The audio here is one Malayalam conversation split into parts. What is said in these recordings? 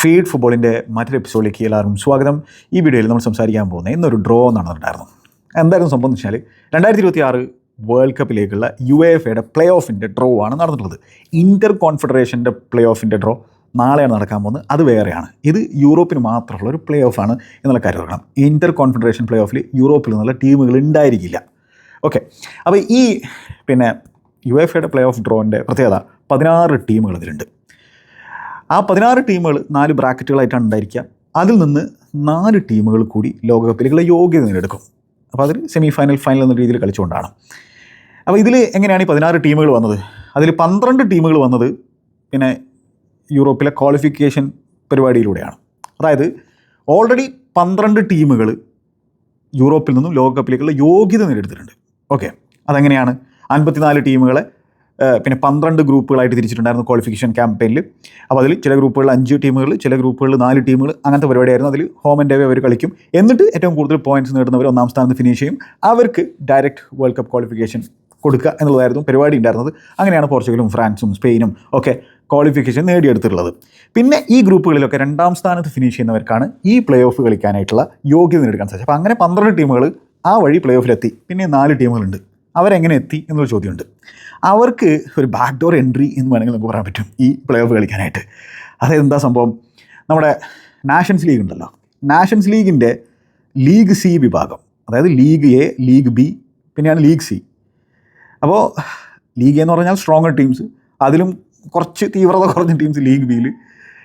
ഫീഡ് ഫുട്ബോളിന്റെ മറ്റൊരു എപ്പിസോഡിലേക്ക് എല്ലാവർക്കും സ്വാഗതം. ഈ വീഡിയോയിൽ നമ്മൾ സംസാരിക്കാൻ പോകുന്നത് ഇന്നൊരു ഡ്രോ നടന്നിട്ടുണ്ടായിരുന്നു എന്തായിരുന്നു സംഭവം എന്ന് വെച്ചാൽ രണ്ടായിരത്തി ഇരുപത്തി ആറ് വേൾഡ് കപ്പിലേക്കുള്ള യു എഫ് എയുടെ പ്ലേ ഓഫിന്റെ ഡ്രോ ആണ് നടന്നിട്ടുള്ളത്. ഇന്റർ കോൺഫെഡറേഷന്റെ പ്ലേ ഓഫിന്റെ ഡ്രോ നാളെയാണ് നടക്കാൻ പോകുന്നത്. അത് വേറെയാണ്. ഇത് യൂറോപ്പിന് മാത്രമുള്ള ഒരു പ്ലേ ഓഫാണ് എന്നുള്ള കാര്യം ഓർക്കണം. ഇന്റർ കോൺഫെഡറേഷൻ പ്ലേ ഓഫിൽ യൂറോപ്പിൽ നിന്നുള്ള ടീമുകൾ ഉണ്ടായിരിക്കില്ല. ഓക്കെ അപ്പോൾ ഈ പിന്നെ യു എഫ് എയുടെ പ്ലേ ഓഫ് ഡ്രോന്റെ പ്രത്യേകത പതിനാറ് ടീമുകൾ ഇതിലുണ്ട്. ആ പതിനാറ് ടീമുകൾ നാല് ബ്രാക്കറ്റുകളായിട്ടാണ് ഉണ്ടായിരിക്കുക. അതിൽ നിന്ന് നാല് ടീമുകൾ കൂടി ലോകകപ്പിലേക്കുള്ള യോഗ്യത നേടിയെടുക്കും. അപ്പോൾ അതിൽ സെമി ഫൈനൽ ഫൈനൽ എന്ന രീതിയിൽ കളിച്ചുകൊണ്ടാണ്. അപ്പോൾ ഇതിൽ എങ്ങനെയാണ് ഈ പതിനാറ് ടീമുകൾ വന്നത്? അതിൽ പന്ത്രണ്ട് ടീമുകൾ വന്നത് പിന്നെ യൂറോപ്പിലെ ക്വാളിഫിക്കേഷൻ പരിപാടിയിലൂടെയാണ്. അതായത് ഓൾറെഡി പന്ത്രണ്ട് ടീമുകൾ യൂറോപ്പിൽ നിന്നും ലോകകപ്പിലേക്കുള്ള യോഗ്യത നേടിയെടുത്തിട്ടുണ്ട്. ഓക്കെ. അതെങ്ങനെയാണ്? അൻപത്തിനാല് ടീമുകളെ പിന്നെ പന്ത്രണ്ട് ഗ്രൂപ്പുകളായിട്ട് തിരിച്ചിട്ടുണ്ടായിരുന്നു ക്വാളിഫിക്കേഷൻ ക്യാമ്പയിനിൽ അപ്പോൾ അതിൽ ചില ഗ്രൂപ്പുകളിൽ അഞ്ച് ടീമുകൾ ചില ഗ്രൂപ്പുകളിൽ നാല് ടീമുകൾ അങ്ങനത്തെ പരിപാടിയായിരുന്നു അതിൽ ഹോം ആൻഡ് അവേ അവർ കളിക്കും. എന്നിട്ട് ഏറ്റവും കൂടുതൽ പോയിന്റ്സ് നേടുന്നവർ ഒന്നാം സ്ഥാനത്ത് ഫിനിഷ് ചെയ്യും. അവർക്ക് ഡയറക്റ്റ് വേൾഡ് കപ്പ് ക്വാളിഫിക്കേഷൻ കൊടുക്കുക എന്നുള്ളതായിരുന്നു പരിപാടി ഉണ്ടായിരുന്നത്. അങ്ങനെയാണ് പോർച്ചുഗലും ഫ്രാൻസും സ്പെയിനും ഒക്കെ ക്വാളിഫിക്കേഷൻ നേടിയെടുത്തിട്ടുള്ളത്. പിന്നെ ഈ ഗ്രൂപ്പുകളിലൊക്കെ രണ്ടാം സ്ഥാനത്ത് ഫിനിഷ് ചെയ്യുന്നവർക്കാണ് ഈ പ്ലേ ഓഫ് കളിക്കാനായിട്ടുള്ള യോഗ്യത നേടിക്കാൻ സാധിച്ചത്. അപ്പോൾ അങ്ങനെ പന്ത്രണ്ട് ടീമുകൾ ആ വഴി പ്ലേ ഓഫിലെത്തി പിന്നെ നാല് ടീമുകളുണ്ട് അവരെങ്ങനെ എത്തി എന്നൊരു ചോദ്യമുണ്ട്. അവർക്ക് ഒരു ബാക്ക് ഡോർ എൻട്രി എന്ന് വേണമെങ്കിൽ നമുക്ക് പറയാൻ പറ്റും ഈ പ്ലേ ഓഫ് കളിക്കാനായിട്ട്. അതായത് എന്താ സംഭവം? നമ്മുടെ നാഷൻസ് ലീഗ് ഉണ്ടല്ലോ. നാഷൻസ് ലീഗിന്റെ ലീഗ് സി വിഭാഗം. അതായത് ലീഗ് എ ലീഗ് ബി പിന്നെയാണ് ലീഗ് സി അപ്പോൾ ലീഗ് എന്ന് പറഞ്ഞാൽ സ്ട്രോങ്ങർ ടീംസ് അതിലും കുറച്ച് തീവ്രത കുറഞ്ഞ ടീംസ് ലീഗ് ബിയിൽ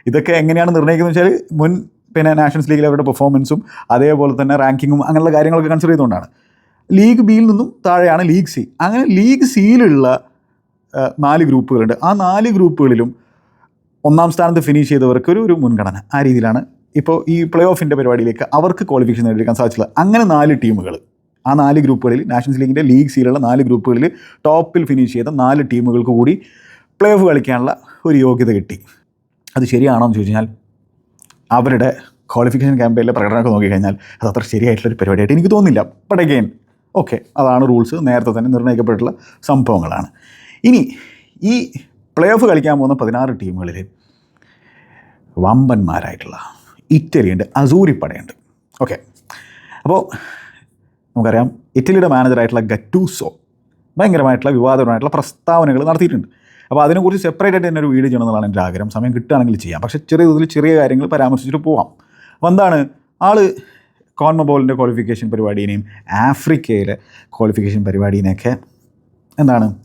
ഇതൊക്കെ എങ്ങനെയാണ് നിർണയിക്കുന്നത് വെച്ചാൽ മുൻ പിന്നെ നാഷൻസ് ലീഗിലെ അവരുടെ പെർഫോമൻസും അതേപോലെ തന്നെ റാങ്കിങ്ങും അങ്ങനെയുള്ള കാര്യങ്ങളൊക്കെ കൺസിഡർ ചെയ്തുകൊണ്ടാണ്. ലീഗ് ബിയിൽ നിന്നും താഴെയാണ് ലീഗ് സി. അങ്ങനെ ലീഗ് സിയിലുള്ള നാല് ഗ്രൂപ്പുകളുണ്ട്. ആ നാല് ഗ്രൂപ്പുകളിലും ഒന്നാം സ്ഥാനത്ത് ഫിനിഷ് ചെയ്തവർക്ക് ഒരു ഒരു മുൻഗണന. ആ രീതിയിലാണ് ഇപ്പോൾ ഈ പ്ലേ ഓഫിന്റെ പരിപാടിയിലേക്ക് അവർക്ക് ക്വാളിഫിക്കേഷൻ നേടിയെടുക്കാൻ സാധിച്ചുള്ളത് അങ്ങനെ നാല് ടീമുകൾ ആ നാല് ഗ്രൂപ്പുകളിൽ നാഷൻസ് ലീഗിന്റെ ലീഗ് സിയിലുള്ള നാല് ഗ്രൂപ്പുകളിൽ ടോപ്പിൽ ഫിനിഷ് ചെയ്ത നാല് ടീമുകൾക്ക് കൂടി പ്ലേ ഓഫ് കളിക്കാനുള്ള ഒരു യോഗ്യത കിട്ടി. അത് ശരിയാണോ എന്ന് ചോദിച്ചു കഴിഞ്ഞാൽ അവരുടെ ക്വാളിഫിക്കേഷൻ ക്യാമ്പയിലെ പ്രകടനമൊക്കെ നോക്കിക്കഴിഞ്ഞാൽ അത് അത്ര ശരിയായിട്ടുള്ളൊരു പരിപാടിയായിട്ട് എനിക്ക് തോന്നുന്നില്ല. ബട്ട് അഗെയിൻ ഓക്കെ അതാണ് റൂൾസ്. നേരത്തെ തന്നെ നിർണയിക്കപ്പെട്ടിട്ടുള്ള സംഭവങ്ങളാണ്. ഇനി ഈ പ്ലേ ഓഫ് കളിക്കാൻ പോകുന്ന പതിനാറ് ടീമുകളിൽ വമ്പന്മാരായിട്ടുള്ള ഇറ്റലിയുണ്ട് അസൂരിപ്പടയുണ്ട്. ഓക്കെ അപ്പോൾ നമുക്കറിയാം ഇറ്റലിയുടെ മാനേജറായിട്ടുള്ള ഗറ്റൂസോ ഭയങ്കരമായിട്ടുള്ള വിവാദപരമായിട്ടുള്ള പ്രസ്താവനകൾ നടത്തിയിട്ടുണ്ട്. അപ്പോൾ അതിനെക്കുറിച്ച് സെപ്പറേറ്റ് ആയിട്ട് തന്നെ ഒരു വീഡിയോ ചെയ്യണമെന്നുള്ളതാണ് എന്റെ ആഗ്രഹം. സമയം കിട്ടുകയാണെങ്കിൽ ചെയ്യാം. പക്ഷേ ചെറിയ തോതിൽ ചെറിയ കാര്യങ്ങൾ പരാമർശിച്ചിട്ട് പോവാം. അപ്പോൾ എന്താണ്? ആൾ കോൺമബോളിന്റെ ക്വാളിഫിക്കേഷൻ പരിപാടീനെയും ആഫ്രിക്കയിലെ ക്വാളിഫിക്കേഷൻ പരിപാടീനെയൊക്കെ എന്താണ്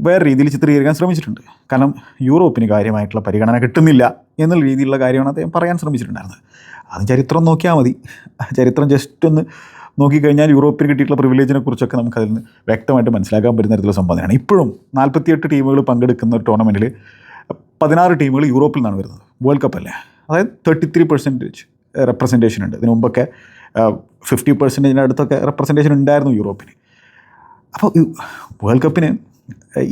വേറെ രീതിയിൽ ചിത്രീകരിക്കാൻ ശ്രമിച്ചിട്ടുണ്ട്. കാരണം യൂറോപ്പിന് കാര്യമായിട്ടുള്ള പരിഗണന കിട്ടുന്നില്ല എന്നുള്ള രീതിയിലുള്ള കാര്യമാണ് അദ്ദേഹം പറയാൻ ശ്രമിച്ചിട്ടുണ്ടായിരുന്നത്. അത് ചരിത്രം നോക്കിയാൽ മതി. ചരിത്രം ജസ്റ്റ് ഒന്ന് നോക്കിക്കഴിഞ്ഞാൽ യൂറോപ്പിന് കിട്ടിയിട്ടുള്ള പ്രിവിലേജിനെ കുറിച്ചൊക്കെ നമുക്ക് അതിൽ നിന്ന് വ്യക്തമായിട്ട് മനസ്സിലാക്കാൻ പറ്റുന്ന തരത്തിലുള്ള സംഭവം തന്നെയാണ് ഇപ്പോഴും നാൽപ്പത്തിയെട്ട് ടീമുകൾ പങ്കെടുക്കുന്ന ഒരു ടൂർണമെന്റിൽ പതിനാറ് ടീമുകൾ യൂറോപ്പിൽ നിന്നാണ് വരുന്നത്. വേൾഡ് കപ്പ് അല്ലേ? അതായത് തേർട്ടി ത്രീ പെർസെന്റേജ് റെപ്രസെന്റേഷൻ ഉണ്ട്. ഇതിനു മുമ്പൊക്കെ ഫിഫ്റ്റി പെർസെന്റേജിന്റെ അടുത്തൊക്കെ റെപ്രസെന്റേഷൻ ഉണ്ടായിരുന്നു യൂറോപ്പിന്. അപ്പോൾ വേൾഡ് കപ്പിന്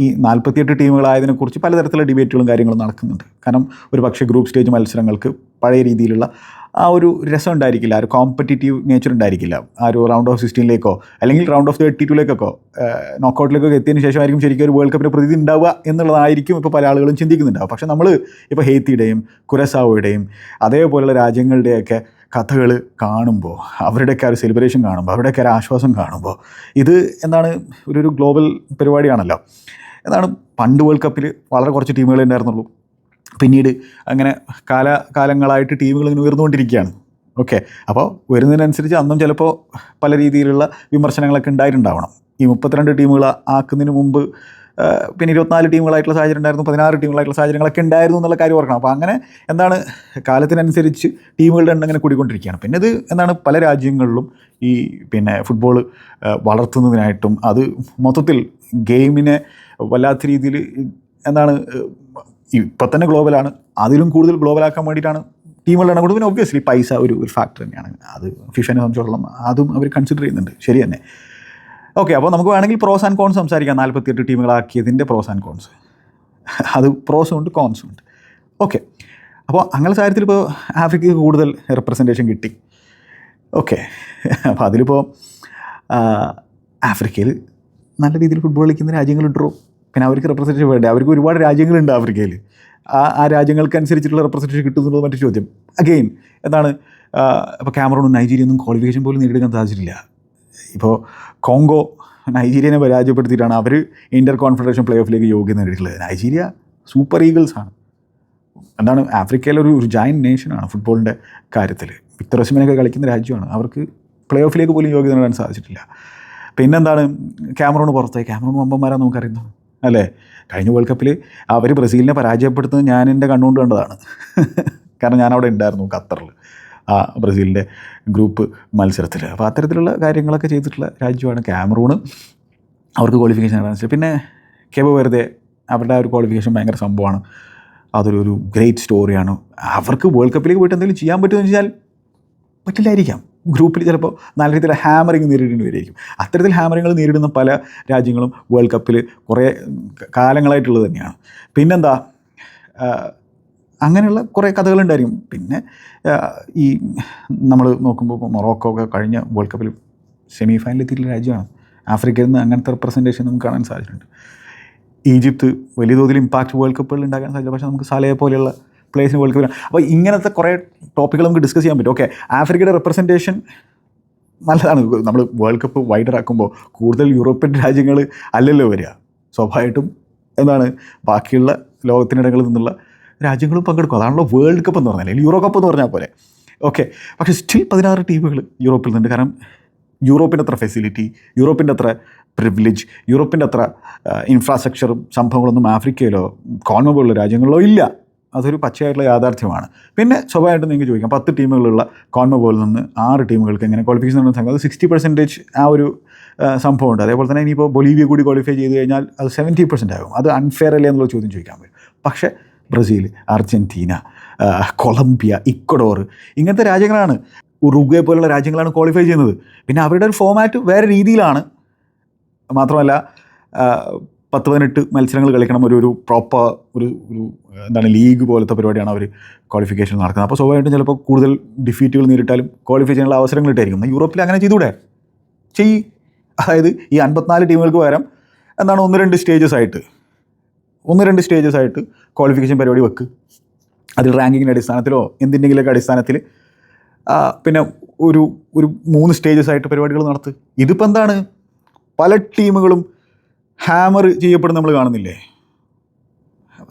ഈ നാൽപ്പത്തിയെട്ട് ടീമുകളായതിനെക്കുറിച്ച് പലതരത്തിലുള്ള ഡിബേറ്റുകളും കാര്യങ്ങളും നടക്കുന്നുണ്ട്. കാരണം ഒരു പക്ഷേ ഗ്രൂപ്പ് സ്റ്റേജ് മത്സരങ്ങൾക്ക് പഴയ രീതിയിലുള്ള ആ ഒരു രസം ഉണ്ടായിരിക്കില്ല ആ ഒരു കോമ്പറ്റീറ്റീവ് നേച്ചർ ഉണ്ടായിരിക്കില്ല. ആ ഒരു റൗണ്ട് ഓഫ് സിക്സ്റ്റീനിലേക്കോ അല്ലെങ്കിൽ റൗണ്ട് ഓഫ് തേർട്ടി ടൂലേക്കൊക്കെ നോക്കൗട്ടിലേക്കൊക്കെ എത്തിയതിന് ശേഷമായിരിക്കും ശരിക്കും ഒരു വേൾഡ് കപ്പിന്റെ പ്രതീതി ഉണ്ടാവുക എന്നുള്ളതായിരിക്കും ഇപ്പോൾ പല ആളുകളും ചിന്തിക്കുന്നുണ്ടാവുക. പക്ഷേ നമ്മൾ ഇപ്പോൾ ഹെയ്ത്തിയുടെയും കുരസാവോയുടെയും അതേപോലെയുള്ള രാജ്യങ്ങളുടെയൊക്കെ കഥകൾ കാണുമ്പോൾ അവരുടെയൊക്കെ ഒരു സെലിബ്രേഷൻ കാണുമ്പോൾ അവരുടെയൊക്കെ ഒരു ആശ്വാസം കാണുമ്പോൾ ഇത് എന്താണ് ഒരു ഒരു ഗ്ലോബൽ പരിപാടിയാണല്ലോ. എന്താണ് പണ്ട് വേൾഡ് കപ്പിൽ വളരെ കുറച്ച് ടീമുകളെ ഉണ്ടായിരുന്നുള്ളൂ. പിന്നീട് അങ്ങനെ കാല കാലങ്ങളായിട്ട് ടീമുകൾ ഇങ്ങനെ ഉയർന്നുകൊണ്ടിരിക്കുകയാണ്. ഓക്കെ അപ്പോൾ വരുന്നതിനനുസരിച്ച് അന്നും ചിലപ്പോൾ പല രീതിയിലുള്ള വിമർശനങ്ങളൊക്കെ ഉണ്ടായിട്ടുണ്ടാവണം. ഈ മുപ്പത്തിരണ്ട് ടീമുകൾ ആക്കുന്നതിന് മുമ്പ് പിന്നെ ഇരുപത്തിനാല് ടീമുകളായിട്ടുള്ള സാഹചര്യം ഉണ്ടായിരുന്നു പതിനാറ് ടീമുകളായിട്ടുള്ള സാഹചര്യങ്ങളൊക്കെ ഉണ്ടായിരുന്നു എന്നുള്ള കാര്യം ഓർക്കണം. അപ്പോൾ അങ്ങനെ എന്താണ് കാലത്തിനനുസരിച്ച് ടീമുകളുടെ എണ്ണം ഇങ്ങനെ കൂടിക്കൊണ്ടിരിക്കുകയാണ്. പിന്നെ ഇത് എന്താണ് പല രാജ്യങ്ങളിലും ഈ പിന്നെ ഫുട്ബോൾ വളർത്തുന്നതിനായിട്ടും അത് മൊത്തത്തിൽ ഗെയിമിനെ വല്ലാത്ത രീതിയിൽ എന്താണ് ഇപ്പം തന്നെ ഗ്ലോബലാണ് അതിലും കൂടുതൽ ഗ്ലോബലാക്കാൻ വേണ്ടിയിട്ടാണ് ടീമുകളുടെ എണ്ണം പിന്നെ ഒബ്വിയസ്ലി പൈസ ഒരു ഒരു ഫാക്ടർ തന്നെയാണ്. അത് ഫിഫനെ സംബന്ധിച്ചിടത്തോളം അതും അവർ കൺസിഡർ ചെയ്യുന്നുണ്ട്. ശരി തന്നെ. ഓക്കെ അപ്പോൾ നമുക്ക് വേണമെങ്കിൽ പ്രോസ് ആൻഡ് കോൺസ് സംസാരിക്കാം. നാൽപ്പത്തിയെട്ട് ടീമുകളാക്കിയതിന്റെ പ്രോസ് ആൻഡ് കോൺസ് അത് പ്രോസും ഉണ്ട് കോൺസും ഉണ്ട്. ഓക്കെ അപ്പോൾ അങ്ങനെ കാര്യത്തിൽ ഇപ്പോൾ ആഫ്രിക്കയ്ക്ക് കൂടുതൽ റെപ്രസെന്റേഷൻ കിട്ടി. ഓക്കെ അപ്പോൾ അതിലിപ്പോൾ ആഫ്രിക്കയിൽ നല്ല രീതിയിൽ ഫുട്ബോൾ കളിക്കുന്ന രാജ്യങ്ങളുണ്ടോ പിന്നെ അവർക്ക് റെപ്രസെന്റേഷൻ വേണ്ടേ? അവർക്ക് ഒരുപാട് രാജ്യങ്ങളുണ്ട് ആഫ്രിക്കയിൽ ആ ആ രാജ്യങ്ങൾക്കനുസരിച്ചിട്ടുള്ള റെപ്രസെന്റേഷൻ കിട്ടുന്നുള്ളത് മറ്റൊരു ചോദ്യം. അഗെയിൻ എന്താണ് ഇപ്പോൾ ക്യാമറൂണും നൈജീരിയൊന്നും ക്വാളിഫിക്കേഷൻ പോലും നേടിയെടുക്കാൻ സാധിച്ചിട്ടില്ല. ഇപ്പോൾ കോങ്കോ നൈജീരിയനെ പരാജയപ്പെടുത്തിയിട്ടാണ് അവർ ഇന്റർ കോൺഫെഡറേഷൻ പ്ലേ ഓഫിലേക്ക് യോഗ്യത നേടിയിട്ടുള്ളത്. നൈജീരിയ സൂപ്പർ ഈഗിൾസ് ആണ്. എന്താണ് ആഫ്രിക്കയിലെ ഒരു ഒരു നേഷനാണ് ഫുട്ബോളിന്റെ കാര്യത്തിൽ വിക്ടർ കളിക്കുന്ന രാജ്യമാണ്. അവർക്ക് പ്ലേ ഓഫിലേക്ക് പോലും യോഗ്യത നേടാൻ സാധിച്ചിട്ടില്ല. പിന്നെന്താണ് ക്യാമറൂൺ പുറത്തായി. ക്യാമറൂൺ വമ്പന്മാരാണ് നമുക്കറിയുന്നത്. അല്ലേ? കഴിഞ്ഞ വേൾഡ് കപ്പിൽ അവർ ബ്രസീലിനെ പരാജയപ്പെടുത്തുന്നത് ഞാൻ എന്റെ കണ്ണുകൊണ്ട് കണ്ടതാണ്. കാരണം ഞാൻ അവിടെ ഉണ്ടായിരുന്നു ഖത്തറിൽ ആ ബ്രസീലിന്റെ ഗ്രൂപ്പ് മത്സരത്തിൽ അപ്പോൾ അത്തരത്തിലുള്ള കാര്യങ്ങളൊക്കെ ചെയ്തിട്ടുള്ള രാജ്യമാണ് ക്യാമറൂണ് അവർക്ക് ക്വാളിഫിക്കേഷൻ സാധിച്ചു പിന്നെ കെബോ വെറുതെ അവരുടെ ആ ഒരു ക്വാളിഫിക്കേഷൻ ഭയങ്കര സംഭവമാണ്. അതൊരു ഒരു ഗ്രേറ്റ് സ്റ്റോറിയാണ് അവർക്ക് വേൾഡ് കപ്പിലേക്ക് പോയിട്ട് എന്തെങ്കിലും ചെയ്യാൻ പറ്റുമെന്ന് വെച്ചാൽ പറ്റില്ലായിരിക്കാം. ഗ്രൂപ്പിൽ ചിലപ്പോൾ നല്ല രീതിയിൽ ഹാമറിങ് നേരിടേണ്ടി വരികയായിരിക്കും. അത്തരത്തിൽ ഹാമറിങ്ങൾ നേരിടുന്ന പല രാജ്യങ്ങളും വേൾഡ് കപ്പിൽ കുറേ കാലങ്ങളായിട്ടുള്ളത് തന്നെയാണ്. പിന്നെന്താ? അങ്ങനെയുള്ള കുറേ കഥകളുണ്ടായിരിക്കും. പിന്നെ ഈ നമ്മൾ നോക്കുമ്പോൾ മൊറോക്കോ ഒക്കെ കഴിഞ്ഞ വേൾഡ് കപ്പിൽ സെമി ഫൈനലിൽ രാജ്യമാണ്. ആഫ്രിക്കയിൽ നിന്ന് അങ്ങനത്തെ റെപ്രസെന്റേഷൻ നമുക്ക് കാണാൻ സാധിച്ചിട്ടുണ്ട്. ഈജിപ്ത് വലിയ തോതിൽ ഇമ്പാക്റ്റ് വേൾഡ് കപ്പുകൾ ഉണ്ടാക്കാൻ സാധിച്ചു പക്ഷേ നമുക്ക് സലയെ പോലെയുള്ള പ്ലേസിന് വേൾഡ് കപ്പിൽ അപ്പോൾ ഇങ്ങനത്തെ കുറേ ടോപ്പിക്കുകൾ നമുക്ക് ഡിസ്കസ് ചെയ്യാൻ പറ്റും. ഓക്കെ ആഫ്രിക്കയുടെ റെപ്രസെന്റേഷൻ നല്ലതാണ്. നമ്മൾ വേൾഡ് കപ്പ് വൈഡർ ആക്കുമ്പോൾ കൂടുതൽ യൂറോപ്യൻ രാജ്യങ്ങൾ അല്ലല്ലോ വരിക. സ്വാഭാവികമായിട്ടും എന്താണ്? ബാക്കിയുള്ള ലോകത്തിനിടങ്ങളിൽ നിന്നുള്ള രാജ്യങ്ങളും പങ്കെടുക്കും. അതാണല്ലോ വേൾഡ് കപ്പ് എന്ന് പറഞ്ഞാൽ അല്ലെങ്കിൽ യൂറോ കപ്പ് എന്ന് പറഞ്ഞാൽ പോലെ ഓക്കെ പക്ഷേ സ്റ്റിൽ പതിനാറ് ടീമുകൾ യൂറോപ്പിൽ നിന്നുണ്ട്. കാരണം യൂറോപ്പിന്റെ അത്ര ഫെസിലിറ്റി യൂറോപ്പിന്റെ അത്ര പ്രിവിലേജ് യൂറോപ്പിന്റെ അത്ര ഇൻഫ്രാസ്ട്രക്ചറും സംഭവങ്ങളൊന്നും ആഫ്രിക്കയിലോ കോൺമോബോളിലോ രാജ്യങ്ങളിലോ ഇല്ല. അതൊരു പച്ചയായിട്ടുള്ള യാഥാർത്ഥ്യമാണ്. പിന്നെ സ്വാഭാവികമായിട്ടും നിങ്ങൾക്ക് ചോദിക്കാം പത്ത് ടീമുകളുള്ള കോൺമോബോളിൽ നിന്ന് ആറ് ടീമുകൾക്ക് എങ്ങനെ ക്വാളിഫിക്കേഷൻ നടന്ന സംഭവം അത് സിക്സ്റ്റി പെർസെന്റേജ് ആ ഒരു സംഭവമുണ്ട്. അതേപോലെ തന്നെ ഇനിയിപ്പോൾ ബൊലീവിയ കൂടി ക്വാളിഫൈ ചെയ്ത് കഴിഞ്ഞാൽ അത് സെവന്റി പെർസെന്റ് ആകും. അത് അൺഫെയർ അല്ലേ എന്നുള്ള ചോദ്യം ചോദിക്കാൻ പറ്റും. പക്ഷേ ബ്രസീൽ അർജന്റീന കൊളംബിയ ഇക്വഡോർ ഇങ്ങനത്തെ രാജ്യങ്ങളാണ് ഉറുഗ്വേ പോലുള്ള രാജ്യങ്ങളാണ് ക്വാളിഫൈ ചെയ്യുന്നത്. പിന്നെ അവരുടെ ഒരു ഫോമാറ്റ് വേറെ രീതിയിലാണ്. മാത്രമല്ല പത്ത് പതിനെട്ട് മത്സരങ്ങൾ കളിക്കണം. ഒരു ഒരു പ്രോപ്പർ ഒരു ഒരു എന്താണ് ലീഗ് പോലത്തെ പരിപാടിയാണ് അവർ ക്വാളിഫിക്കേഷൻ നടക്കുന്നത്. അപ്പോൾ സ്വാഭാവികമായിട്ടും ചിലപ്പോൾ കൂടുതൽ ഡിഫീറ്റുകൾ നേരിട്ടാലും ക്വാളിഫൈ ചെയ്യാനുള്ള അവസരങ്ങൾ ഇട്ടായിരിക്കും. യൂറോപ്പിൽ അങ്ങനെ ചെയ്തുകൂടെ ചെയ്യ്. അതായത് ഈ അൻപത്തിനാല് ടീമുകൾക്ക് പകരം എന്താണ് ഒന്ന് രണ്ട് സ്റ്റേജസ് ആയിട്ട് ഒന്ന് രണ്ട് സ്റ്റേജസ് ആയിട്ട് ക്വാളിഫിക്കേഷൻ പരിപാടി വെക്ക്. അതിൽ റാങ്കിങ്ങിന്റെ അടിസ്ഥാനത്തിലോ എന്തിന്റെങ്കിലൊക്കെ അടിസ്ഥാനത്തിൽ പിന്നെ ഒരു ഒരു മൂന്ന് സ്റ്റേജസ് ആയിട്ട് പരിപാടികൾ നടത്ത്. ഇതിപ്പോൾ എന്താണ്? പല ടീമുകളും ഹാമർ ചെയ്യപ്പെടുന്ന നമ്മൾ കാണുന്നില്ലേ?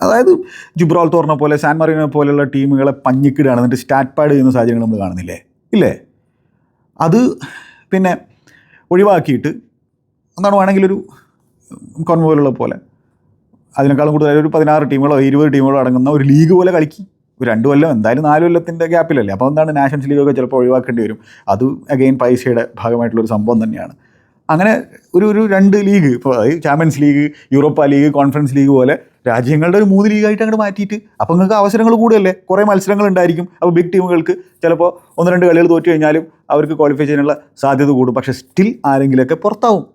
അതായത് ജുബ്രോൾത്തോറിനെ പോലെ സാൻ മറീനെ പോലെയുള്ള ടീമുകളെ പഞ്ഞിക്കിടുകയാണ്. എന്നിട്ട് സ്റ്റാറ്റ് പാഡ് ചെയ്യുന്ന സാഹചര്യങ്ങൾ നമ്മൾ കാണുന്നില്ലേ? ഇല്ലേ? അത് പിന്നെ ഒഴിവാക്കിയിട്ട് എന്താണ് വേണമെങ്കിൽ ഒരു കോൺവോയിലുള്ള പോലെ അതിനേക്കാളും കൂടുതൽ ഒരു പതിനാറ് ടീമുകളോ ഇരുപത് ടീമുകളോ അടങ്ങുന്ന ഒരു ലീഗ് പോലെ കളിക്കും. ഒരു രണ്ട് കൊല്ലം എന്തായാലും നാല് കൊല്ലത്തിന്റെ ഗ്യാപ്പിലല്ലേ അപ്പോൾ എന്താണ് നാഷൻസ് ലീഗൊക്കെ ചിലപ്പോൾ ഒഴിവാക്കേണ്ടി വരും. അത് അഗെയിൻ പൈസയുടെ ഭാഗമായിട്ടുള്ളൊരു സംഭവം തന്നെയാണ്. അങ്ങനെ ഒരു ഒരു രണ്ട് ലീഗ് ഇപ്പോൾ champions league Europa league conference league പോലെ രാജ്യങ്ങളുടെ ഒരു മൂന്ന് ലീഗായിട്ട് അങ്ങോട്ട് മാറ്റിയിട്ട് അപ്പോൾ നിങ്ങൾക്ക് അവസരങ്ങൾ കൂടുതലല്ലേ? കുറേ മത്സരങ്ങൾ ഉണ്ടായിരിക്കും. അപ്പോൾ ബിഗ് ടീമുകൾക്ക് ചിലപ്പോൾ ഒന്ന് രണ്ട് കളികൾ തോറ്റു കഴിഞ്ഞാലും അവർക്ക് ക്വാളിഫൈ ചെയ്യാനുള്ള സാധ്യത കൂടും. പക്ഷേ സ്റ്റിൽ ആരെങ്കിലുമൊക്കെ പുറത്താവും.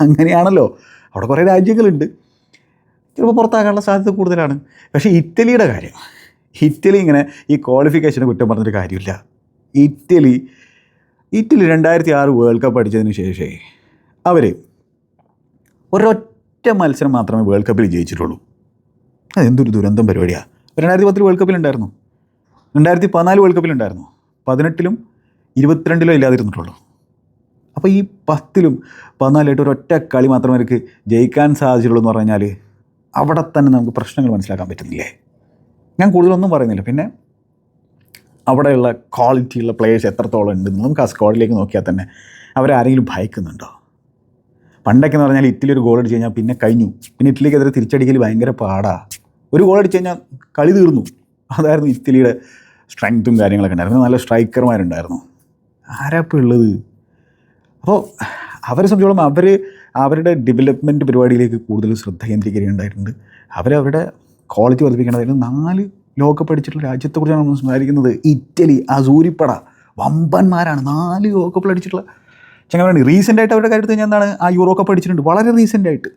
അങ്ങനെയാണല്ലോ. അവിടെ കുറേ രാജ്യങ്ങളുണ്ട്. ചിലപ്പോൾ പുറത്താകാനുള്ള സാധ്യത കൂടുതലാണ്. പക്ഷേ ഇറ്റലിയുടെ കാര്യം. ഇറ്റലി ഇങ്ങനെ ഈ ക്വാളിഫിക്കേഷനെ കുറ്റം പറഞ്ഞൊരു കാര്യമില്ല. ഇറ്റലി ഇറ്റലി രണ്ടായിരത്തി ആറ് വേൾഡ് കപ്പ് അടിച്ചതിന് ശേഷമേ അവർ ഒരൊറ്റ മത്സരം മാത്രമേ വേൾഡ് കപ്പിൽ ജയിച്ചിട്ടുള്ളൂ. അതെന്തൊരു ദുരന്തം പരിപാടിയാണ് രണ്ടായിരത്തി പത്തിൽ വേൾഡ് കപ്പിലുണ്ടായിരുന്നു. രണ്ടായിരത്തി പതിനാല് വേൾഡ് കപ്പിലുണ്ടായിരുന്നു. പതിനെട്ടിലും ഇരുപത്തിരണ്ടിലും ഇല്ലാതിരുന്നിട്ടുള്ളൂ. അപ്പോൾ ഈ പത്തിലും പതിനാലായിട്ട് ഒരൊറ്റ കളി മാത്രമേ അവർക്ക് ജയിക്കാൻ സാധിച്ചിട്ടുള്ളൂ എന്ന് പറഞ്ഞാൽ അവിടെ തന്നെ നമുക്ക് പ്രശ്നങ്ങൾ മനസ്സിലാക്കാൻ പറ്റുന്നില്ലേ? ഞാൻ കൂടുതലൊന്നും പറയുന്നില്ല. പിന്നെ അവിടെയുള്ള ക്വാളിറ്റിയുള്ള പ്ലേയേഴ്സ് എത്രത്തോളം ഉണ്ടെന്ന് നമുക്ക് ആ സ്ക്വാഡിലേക്ക് നോക്കിയാൽ തന്നെ അവരെ ആരെങ്കിലും ഭയക്കുന്നുണ്ടോ? പണ്ടൊക്കെ എന്ന് പറഞ്ഞാൽ ഇറ്റലി ഒരു ഗോൾ അടിച്ച് കഴിഞ്ഞാൽ പിന്നെ കഴിഞ്ഞു. പിന്നെ ഇറ്റലിക്കെതിരെ തിരിച്ചടിക്കൽ ഭയങ്കര പാടാ. ഒരു ഗോൾ അടിച്ച് കഴിഞ്ഞാൽ കളി തീർന്നു. അതായിരുന്നു ഇറ്റലിയുടെ സ്ട്രെങ്ത്തും കാര്യങ്ങളൊക്കെ ഉണ്ടായിരുന്നു നല്ല സ്ട്രൈക്കർമാരുണ്ടായിരുന്നു ആരാ ഇപ്പോൾ ഉള്ളത്? അപ്പോൾ അവരെ സംബന്ധിച്ചോളം അവർ അവരുടെ ഡെവലപ്മെന്റ് പരിപാടിയിലേക്ക് കൂടുതൽ ശ്രദ്ധ കേന്ദ്രീകരിക്കേണ്ടതായിട്ടുണ്ട്. അവരവരുടെ ക്വാളിറ്റി വർദ്ധിപ്പിക്കേണ്ടതായിരുന്നു നാല് ലോകകപ്പ് അടിച്ചിട്ടുള്ള രാജ്യത്തെക്കുറിച്ചാണ് നമ്മൾ സംസാരിക്കുന്നത്. ഇറ്റലി അസൂരിപ്പട വമ്പന്മാരാണ്. നാല് ലോകകപ്പിൽ അടിച്ചിട്ടുള്ള ചങ്ങനാണ് റീസെന്റ് ആയിട്ട് അവരുടെ കാര്യത്തിൽ ഞാൻ എന്താണ് ആ യൂറോ കപ്പ് അടിച്ചിട്ടുണ്ട്. വളരെ റീസെന്റ് ആയിട്ട്.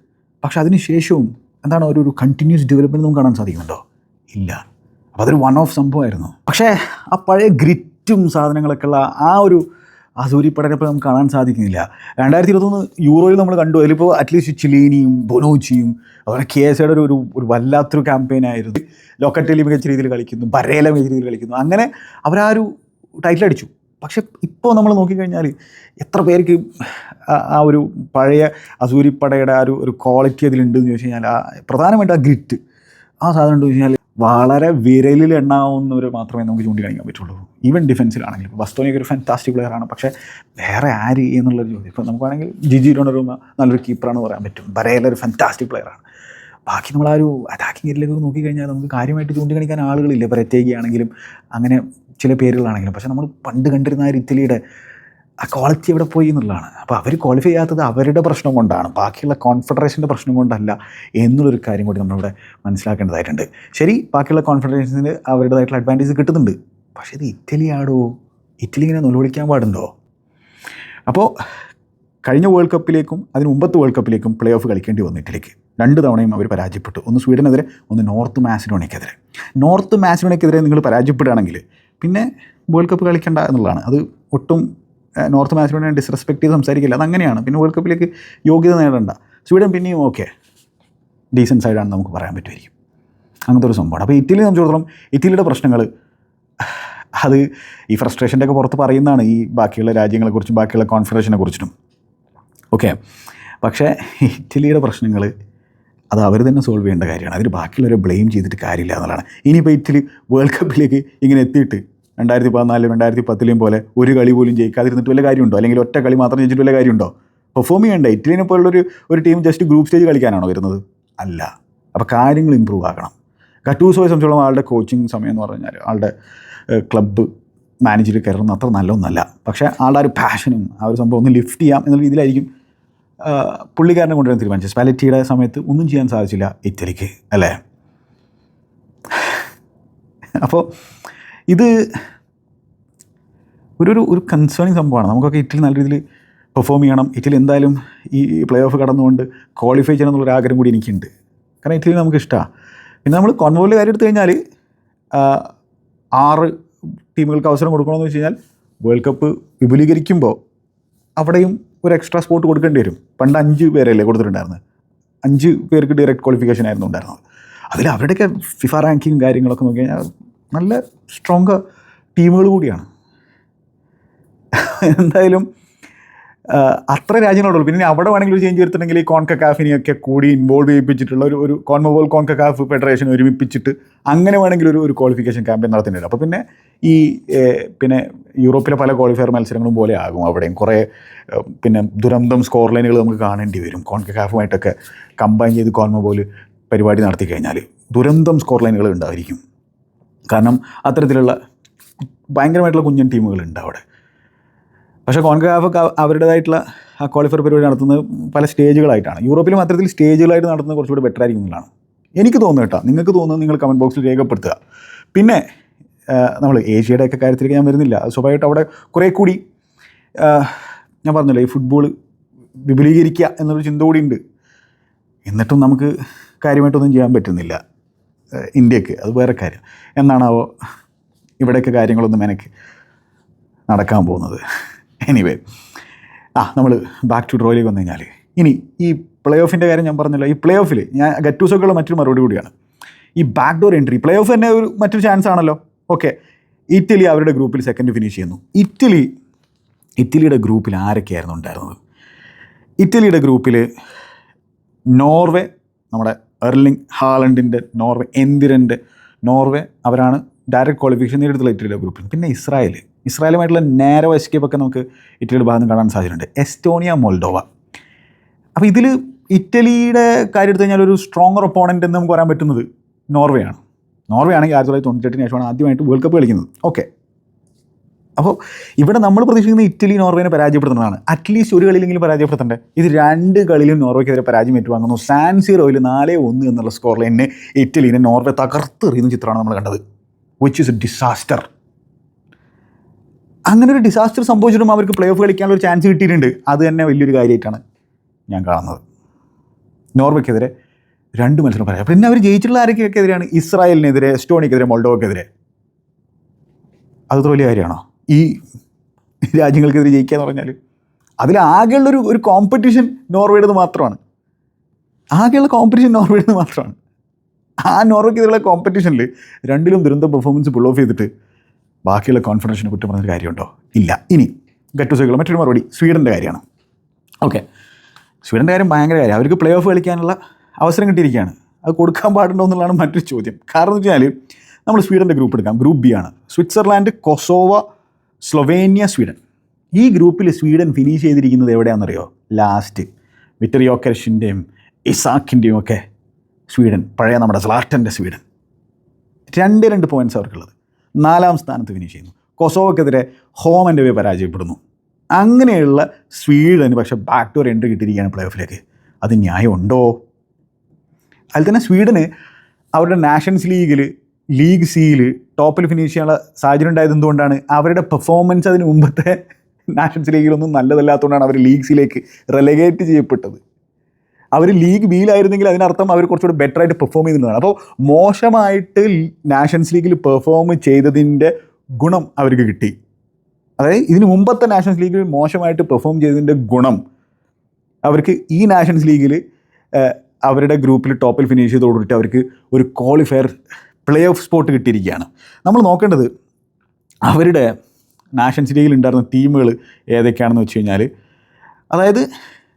പക്ഷെ അതിന് ശേഷവും എന്താണ് ഒരു ഒരു കണ്ടിന്യൂസ് ഡെവലപ്മെന്റ് നമുക്ക് കാണാൻ സാധിക്കുന്നുണ്ടോ? ഇല്ല. അപ്പോൾ അതൊരു വൺ ഓഫ് സംഭവമായിരുന്നു. പക്ഷേ ആ പഴയ ഗ്രിറ്റും സാധനങ്ങളൊക്കെ ഉള്ള ആ ഒരു ആ സൂര്യപ്പടനെ ഇപ്പോൾ നമുക്ക് കാണാൻ സാധിക്കുന്നില്ല. രണ്ടായിരത്തി ഇരുപത്തൊന്ന് യൂറോയിൽ നമ്മൾ കണ്ടു. അതിലിപ്പോൾ അറ്റ്ലീസ്റ്റ് ചിലീനിയും ബൊനോച്ചിയും അതുപോലെ കെ എസ് ഒരു ഒരു ഒരു വല്ലാത്തൊരു ക്യാമ്പയിൻ ആയിരുന്നു. ലോക്കറ്റലി മികച്ച രീതിയിൽ കളിക്കുന്നു ബരേല മികച്ച രീതിയിൽ കളിക്കുന്നു. അങ്ങനെ അവരാ ഒരു ടൈറ്റിൽ അടിച്ചു. പക്ഷെ ഇപ്പോൾ നമ്മൾ നോക്കിക്കഴിഞ്ഞാൽ എത്ര പേർക്ക് ആ- ഒരു പഴയ അസൂരിപ്പടയുടെ ആ ഒരു ഒരു ക്വാളിറ്റി അതിലുണ്ടെന്ന് ചോദിച്ചു കഴിഞ്ഞാൽ പ്രധാനമായിട്ട് ആ ഗ്രിറ്റ് ആ സാധനം ഉണ്ടെന്ന് വെച്ച് കഴിഞ്ഞാൽ വളരെ വിരലിൽ എണ്ണാവുന്നവർ മാത്രമേ നമുക്ക് ചൂണ്ടിക്കാണിക്കാൻ പറ്റുള്ളൂ. ഈവൻ ഡിഫൻസിലാണെങ്കിൽ ഇപ്പോൾ വസ്തുവിനൊക്കെ ഒരു ഫാന്റാസ്റ്റിക് ആണ്. പക്ഷേ വേറെ ആര് എന്നുള്ളൊരു ചോദ്യം. ഇപ്പോൾ നമുക്കാണെങ്കിൽ ജിജി ഡോണറുമ നല്ലൊരു കീപ്പറാണെന്ന് പറയാൻ പറ്റും. ബരേല ഒരു പ്ലെയർ ആണ്. ബാക്കി നമ്മൾ ആ ഒരു അറ്റാക്കിംഗ് ഏരിയയിലേക്ക് നോക്കിക്കഴിഞ്ഞാൽ നമുക്ക് കാര്യമായിട്ട് ചൂണ്ടിക്കാണിക്കാൻ ആളുകളില്ല. ഇപ്പോൾ രറ്റേഗിയാണെങ്കിലും അങ്ങനെ ചില പേരുകളാണെങ്കിലും. പക്ഷേ നമ്മൾ പണ്ട് കണ്ടിരുന്ന ആ ഒരു ഇറ്റലിയുടെ ആ ക്വാളിറ്റി എവിടെ പോയി എന്നുള്ളതാണ്. അപ്പോൾ അവർ ക്വാളിഫൈ ചെയ്യാത്തത് അവരുടെ പ്രശ്നം കൊണ്ടാണ്. ബാക്കിയുള്ള കോൺഫെഡറേഷന്റെ പ്രശ്നം കൊണ്ടല്ല എന്നുള്ളൊരു കാര്യം കൂടി നമ്മളിവിടെ മനസ്സിലാക്കേണ്ടതായിട്ടുണ്ട്. ശരി ബാക്കിയുള്ള കോൺഫെഡറേഷൻസിന് അവരുടേതായിട്ടുള്ള അഡ്വാന്റേജ് കിട്ടുന്നുണ്ട്. പക്ഷേ ഇത് ഇറ്റലി ആടോ? ഇറ്റലി ഇങ്ങനെ നിലവിളിക്കാൻ പാടുണ്ടോ? അപ്പോൾ കഴിഞ്ഞ വേൾഡ് കപ്പിലേക്കും അതിന് മുമ്പത്തെ വേൾഡ് കപ്പിലേക്കും പ്ലേ ഓഫ് കളിക്കേണ്ടി വന്നു ഇറ്റലിക്ക്. രണ്ട് തവണയും അവർ പരാജയപ്പെട്ടു. ഒന്ന് സ്വീഡനെതിരെ ഒന്ന് നോർത്ത് മാസിഡോണിയക്കെതിരെ നോർത്ത് മാസിഡോണിയക്കെതിരെ നിങ്ങൾ പരാജയപ്പെടുകയാണെങ്കിൽ പിന്നെ വേൾഡ് കപ്പ് കളിക്കേണ്ട എന്നുള്ളതാണ്. അത് ഒട്ടും നോർത്ത് മാസിഡോണിയെ ഡിസ്റെസ്പെക്ട് ചെയ്ത് സംസാരിക്കില്ല. അതങ്ങനെയാണ്. പിന്നെ വേൾഡ് കപ്പിലേക്ക് യോഗ്യത നേടേണ്ട. സ്വീഡൻ പിന്നെയും ഓക്കെ ഡീസന്റ് സൈഡാണെന്ന് നമുക്ക് പറയാൻ പറ്റുമായിരിക്കും. അങ്ങനത്തെ ഒരു സംഭവമാണ്. അപ്പോൾ ഇറ്റലി സംബന്ധിച്ചിടത്തോളം ഇറ്റലിയുടെ പ്രശ്നങ്ങൾ അത് ഈ ഫ്രസ്ട്രേഷന്റെ ഒക്കെ പുറത്ത് പറയുന്നതാണ് ഈ ബാക്കിയുള്ള രാജ്യങ്ങളെക്കുറിച്ചും ബാക്കിയുള്ള കോൺഫെഡറേഷനെ കുറിച്ചിട്ടും. ഓക്കെ പക്ഷേ ഇറ്റലിയുടെ പ്രശ്നങ്ങൾ അത് അവർ തന്നെ സോൾവ് ചെയ്യേണ്ട കാര്യമാണ്. അതിന് ബാക്കിയുള്ളവരെ ബ്ലെയിം ചെയ്തിട്ട് കാര്യമില്ല എന്നുള്ളതാണ്. ഇനിയിപ്പോൾ ഇറ്റലി വേൾഡ് കപ്പിലേക്ക് ഇങ്ങനെ എത്തിയിട്ട് രണ്ടായിരത്തി പതിനാലിലും രണ്ടായിരത്തി പത്തിലെയും പോലെ ഒരു കളി പോലും ജയിക്കാതിരുന്നിട്ട് വല്ല കാര്യമുണ്ടോ? അല്ലെങ്കിൽ ഒറ്റ കളി മാത്രം ജയിച്ചിട്ട് വല്ല കാര്യമുണ്ടോ? പെർഫോം ചെയ്യണ്ടേ. ഇറ്റലിനെ പോലുള്ളൊരു ഒരു ടീം ജസ്റ്റ് ഗ്രൂപ്പ് സ്റ്റേജ് കളിക്കാനാണോ വരുന്നത്? അല്ല. അപ്പോൾ കാര്യങ്ങൾ ഇമ്പ്രൂവ് ആക്കണം കട്ടൂസോയെ സംബന്ധിച്ചോളം ആളുടെ കോച്ചിങ് സമയം എന്ന് പറഞ്ഞാൽ ആളുടെ ക്ലബ്ബ് മാനേജർ കയറുന്ന അത്ര നല്ലൊന്നല്ല പക്ഷേ ആളുടെ ഒരു പാഷനും ആ ഒരു സംഭവം ഒന്ന് ലിഫ്റ്റ് ചെയ്യാം എന്നുള്ള രീതിയിലായിരിക്കും പുള്ളിക്കാരനെ കൊണ്ടുവരാൻ തീരുമാനിച്ചത്. സ്പാലറ്റിയുടെ സമയത്ത് ഒന്നും ചെയ്യാൻ സാധിച്ചില്ല ഇറ്റലിക്ക് അല്ലേ? അപ്പോൾ ഇത് ഒരു ഒരു ഒരു കൺസേണിങ് സംഭവമാണ്. നമുക്കൊക്കെ ഇറ്റലി നല്ല രീതിയിൽ പെർഫോം ചെയ്യണം. ഇറ്റലി എന്തായാലും ഈ പ്ലേ ഓഫ് കടന്നുകൊണ്ട് ക്വാളിഫൈ ചെയ്യണം എന്നുള്ളൊരു ആഗ്രഹം കൂടി എനിക്കുണ്ട്. കാരണം ഇറ്റലി നമുക്ക് ഇഷ്ടമാണ് പിന്നെ നമ്മൾ കോൺവോളിന്റെ കാര്യം എടുത്തു കഴിഞ്ഞാൽ ആറ് ടീമുകൾക്ക് അവസരം കൊടുക്കണമെന്ന് വെച്ച് കഴിഞ്ഞാൽ വേൾഡ് കപ്പ് വിപുലീകരിക്കുമ്പോൾ അവിടെയും ഒരു എക്സ്ട്രാ സ്പോട്ട് കൊടുക്കേണ്ടി വരും. പണ്ട് അഞ്ച് പേരല്ലേ കൊടുത്തിട്ടുണ്ടായിരുന്നത് അഞ്ച് പേർക്ക് ഡയറക്റ്റ് ക്വാളിഫിക്കേഷൻ ആയിരുന്നു ഉണ്ടായിരുന്നത്. അതിൽ അവരുടെയൊക്കെ ഫിഫ റാങ്കിങ്ങും കാര്യങ്ങളൊക്കെ നോക്കി കഴിഞ്ഞാൽ നല്ല സ്ട്രോങ് ടീമുകൾ കൂടിയാണ്. എന്തായാലും അത്ര രാജ്യങ്ങളുള്ളൂ പിന്നെ അവിടെ വേണമെങ്കിൽ ഒരു ചേഞ്ച് വരുത്തുണ്ടെങ്കിൽ ഈ കോൺകക്കാഫിനെയൊക്കെ കൂടി ഇൻവോൾവ് ചെയ്യിപ്പിച്ചിട്ടുള്ള ഒരു ഒരു കോൺമോബോൾ കോൺകക്കാഫ് ഫെഡറേഷൻ ഒരുമിപ്പിച്ചിട്ട് അങ്ങനെ വേണമെങ്കിൽ ഒരു ഒരു ക്വാളിഫിക്കേഷൻ ക്യാമ്പയിൻ നടത്തേണ്ടി അപ്പോൾ പിന്നെ ഈ പിന്നെ യൂറോപ്പിലെ പല ക്വാളിഫയർ മത്സരങ്ങളും പോലെ ആകും അവിടെയും. കുറേ പിന്നെ ദുരന്തം സ്കോർ ലൈനുകൾ നമുക്ക് കാണേണ്ടി വരും. കോൺകക്കാഫുമായിട്ടൊക്കെ കമ്പൈൻ ചെയ്ത് കോൺമോബോൾ പരിപാടി നടത്തി കഴിഞ്ഞാൽ ദുരന്തം സ്കോർ ലൈനുകൾ ഉണ്ടായിരിക്കും. കാരണം അത്തരത്തിലുള്ള ഭയങ്കരമായിട്ടുള്ള കുഞ്ഞൻ ടീമുകളുണ്ട് അവിടെ. പക്ഷേ കോൺഗ്രാഫ് അവരുടേതായിട്ടുള്ള ആ ക്വാളിഫയർ പരിപാടി നടത്തുന്നത് പല സ്റ്റേജുകളായിട്ടാണ്. യൂറോപ്പിലും അത്തരത്തിൽ സ്റ്റേജുകളായിട്ട് നടത്തുന്നത് കുറച്ചുകൂടി ബെറ്റർ ആയിരിക്കും എന്നുള്ളതാണ്. എനിക്ക് തോന്നുന്നു കേട്ടോ നിങ്ങൾക്ക് തോന്നുന്നത് നിങ്ങൾ കമന്റ് ബോക്സിൽ രേഖപ്പെടുത്തുക. പിന്നെ നമ്മൾ ഏഷ്യയുടെ ഒക്കെ കാര്യത്തിലേക്ക് ഞാൻ വരുന്നില്ല. സ്വഭാവമായിട്ട് അവിടെ കുറേ കൂടി ഞാൻ പറഞ്ഞല്ലോ ഈ ഫുട്ബോൾ വിപുലീകരിക്കുക എന്നൊരു ചിന്ത കൂടി ഉണ്ട്. എന്നിട്ടും നമുക്ക് കാര്യമായിട്ടൊന്നും ചെയ്യാൻ പറ്റുന്നില്ല. ഇന്ത്യയ്ക്ക്. അത് വേറെ കാര്യം. എന്നാണാവോ ഇവിടെയൊക്കെ കാര്യങ്ങളൊന്നും എനിക്ക് നടക്കാൻ പോകുന്നത്? എനിവേ ആ നമ്മൾ ബാക്ക് ടു ഡ്രോയിലേക്ക് വന്നു കഴിഞ്ഞാൽ ഇനി ഈ പ്ലേ ഓഫിന്റെ കാര്യം ഞാൻ പറഞ്ഞല്ലോ. ഈ പ്ലേ ഓഫിൽ ഞാൻ ഗറ്റൂസൊക്കെയുള്ള മറ്റൊരു മറുപടി കൂടിയാണ്. ഈ back door entry play off തന്നെ ഒരു മറ്റൊരു ചാൻസ് ആണല്ലോ. ഓക്കെ ഇറ്റലി അവരുടെ ഗ്രൂപ്പിൽ സെക്കൻഡ് ഫിനിഷ് ചെയ്യുന്നു. ഇറ്റലി ഇറ്റലിയുടെ ഗ്രൂപ്പിൽ ആരൊക്കെയായിരുന്നു ഉണ്ടായിരുന്നത്? ഇറ്റലിയുടെ ഗ്രൂപ്പിൽ നോർവേ നമ്മുടെ എർലിംഗ് ഹാലൻഡിന്റെ നോർവേ എന്തിരന്റെ നോർവേ അവരാണ് ഡയറക്റ്റ് ക്വാളിഫിക്കേഷൻ നേരിട്ടുള്ള ഇറ്റലിയുടെ ഗ്രൂപ്പിൽ പിന്നെ ഇസ്രായേൽ. ഇസ്രായേലുമായിട്ടുള്ള നേരോ എസ്കേപ്പ് ഒക്കെ നമുക്ക് ഇറ്റലിയുടെ ഭാഗം കാണാൻ സാധ്യതയുണ്ട്. Estonia Moldova. അപ്പോൾ ഇതിൽ ഇറ്റലിയുടെ കാര്യം എടുത്തു കഴിഞ്ഞാൽ ഒരു സ്ട്രോങ്ങർ ഒപ്പോണന്റ് എന്ന് നമുക്ക് പറയാൻ പറ്റുന്നത് നോർവേ ആണ് നോർവേ ആണെങ്കിൽ ആയിരത്തി തൊള്ളായിരത്തി തൊണ്ണൂറ്റെട്ടിന് ശേഷമാണ് ആദ്യമായിട്ട് വേൾഡ് കപ്പ് കളിക്കുന്നത്. ഓക്കെ അപ്പോൾ ഇവിടെ നമ്മൾ പ്രതീക്ഷിക്കുന്ന ഇറ്റലി നോർവേനെ പരാജയപ്പെടുത്തുന്നതാണ്. അറ്റ്ലീസ്റ്റ് ഒരു കളിയിലെങ്കിലും പരാജയപ്പെടുത്തണ്ടേ? ഇത് രണ്ട് കളിയിലും നോർവേക്കെതിരെ പരാജയം ഏറ്റുവാങ്ങുന്നു സാൻസിറോയിൽ നാലേ ഒന്ന് എന്നുള്ള സ്കോർ ലൈനിന് ഇറ്റലിനെ നോർവേ തകർത്തെറിയുന്ന ചിത്രമാണ് നമ്മൾ കണ്ടത്. വിച്ച് ഇസ് എ ഡിസാസ്റ്റർ അങ്ങനെ ഒരു ഡിസാസ്റ്റർ സംഭവിച്ചിട്ടും അവർക്ക് പ്ലേ ഓഫ് കളിക്കാനുള്ള ഒരു ചാൻസ് കിട്ടിയിട്ടുണ്ട്. അത് തന്നെ വലിയൊരു കാര്യമായിട്ടാണ് ഞാൻ കാണുന്നത്. നോർവേക്കെതിരെ രണ്ട് മത്സരം പറയാം. പിന്നെ അവർ ജയിച്ചിട്ടുള്ള ആരൊക്കെതിരെയാണ് ഇസ്രായേലിനെതിരെ എസ്റ്റോണിക്കെതിരെ മൊൾഡോക്കെതിരെ അത് വലിയ കാര്യമാണോ? ഈ രാജ്യങ്ങൾക്കെതിരെ ജയിക്കുക എന്ന് പറഞ്ഞാൽ അതിലാകെയുള്ളൊരു ഒരു കോമ്പറ്റീഷൻ നോർവേയുടേത് മാത്രമാണ്. ആകെയുള്ള കോമ്പറ്റീഷൻ നോർവേയുടേത് മാത്രമാണ്. ആ നോർവേക്കെതിരെയുള്ള കോമ്പറ്റീഷനിൽ രണ്ടിലും ദുരന്ത പെർഫോമൻസ് പുൾ ഓഫ് ചെയ്തിട്ട് ബാക്കിയുള്ള കോൺഫിഡൻസിനെ കുറ്റം പറഞ്ഞൊരു കാര്യമുണ്ടോ? ഇല്ല. ഇനി ഗട്ടുസൈക്കുള്ള മറ്റൊരു മറുപടി സ്വീഡന്റെ കാര്യമാണ്. ഓക്കെ സ്വീഡന്റെ കാര്യം ഭയങ്കര കാര്യം. അവർക്ക് പ്ലേ ഓഫ് കളിക്കാനുള്ള അവസരം കിട്ടിയിരിക്കുകയാണ്. അത് കൊടുക്കാൻ പാടുണ്ടോ എന്നുള്ളതാണ് മറ്റൊരു ചോദ്യം. കാരണം എന്ന് വെച്ചാൽ നമ്മൾ സ്വീഡന്റെ ഗ്രൂപ്പ് എടുക്കാം. ഗ്രൂപ്പ് ബി ആണ്. Switzerland Kosovo Slovenia Sweden. ഈ ഗ്രൂപ്പിൽ സ്വീഡൻ ഫിനിഷ് ചെയ്തിരിക്കുന്നത് എവിടെയാണെന്നറിയോ? ലാസ്റ്റ് വിക്ടർ ഇസാക്കിന്റെയും ഒക്കെ സ്വീഡൻ പഴയ നമ്മുടെ സ്ലാർട്ടന്റെ സ്വീഡൻ. രണ്ട് രണ്ട് പോയിന്റ്സ് അവർക്കുള്ളത്. നാലാം സ്ഥാനത്ത് ഫിനിഷ് ചെയ്യുന്നു. കൊസോവക്കെതിരെ ഹോം ആൻഡ് വേ പരാജയപ്പെടുന്നു. അങ്ങനെയുള്ള സ്വീഡന് പക്ഷേ ബാക്ക് ടു എൻട്രി കിട്ടിയിരിക്കുകയാണ് പ്ലേ ഓഫിലേക്ക് അത് ന്യായമുണ്ടോ? അതിൽ തന്നെ സ്വീഡന് അവരുടെ നാഷൻസ് ലീഗിൽ ലീഗ് സിയിൽ ടോപ്പിൽ ഫിനിഷ് ചെയ്യാനുള്ള സാഹചര്യം ഉണ്ടായത് എന്തുകൊണ്ടാണ്? അവരുടെ പെർഫോമൻസ് അതിന് മുമ്പത്തെ നാഷൻസ് ലീഗിലൊന്നും നല്ലതല്ലാത്തതുകൊണ്ടാണ് അവർ ലീഗ് സിയിലേക്ക് റെലഗേറ്റ് ചെയ്യപ്പെട്ടത്. അവർ ലീഗ് ബിയിലായിരുന്നെങ്കിൽ അതിനർത്ഥം അവർ കുറച്ചുകൂടി ബെറ്റർ ആയിട്ട് പെർഫോം ചെയ്യുന്നതാണ് അപ്പോൾ മോശമായിട്ട് നാഷൻസ് ലീഗിൽ പെർഫോം ചെയ്തതിന്റെ ഗുണം അവർക്ക് കിട്ടി. അതായത് ഇതിന് മുമ്പത്തെ നാഷൻസ് ലീഗിൽ മോശമായിട്ട് പെർഫോം ചെയ്തതിന്റെ ഗുണം അവർക്ക് ഈ നാഷൻസ് ലീഗിൽ അവരുടെ ഗ്രൂപ്പിൽ ടോപ്പിൽ ഫിനിഷ് ചെയ്തോടുകൂടിയിട്ട് അവർക്ക് ഒരു ക്വാളിഫയർ പ്ലേ ഓഫ് സ്പോട്ട് കിട്ടിയിരിക്കുകയാണ്. നമ്മൾ നോക്കേണ്ടത് അവരുടെ നാഷൻസ് ലീഗിൽ ഉണ്ടായിരുന്ന ടീമുകൾ ഏതൊക്കെയാണെന്ന് വെച്ച് കഴിഞ്ഞാൽ അതായത്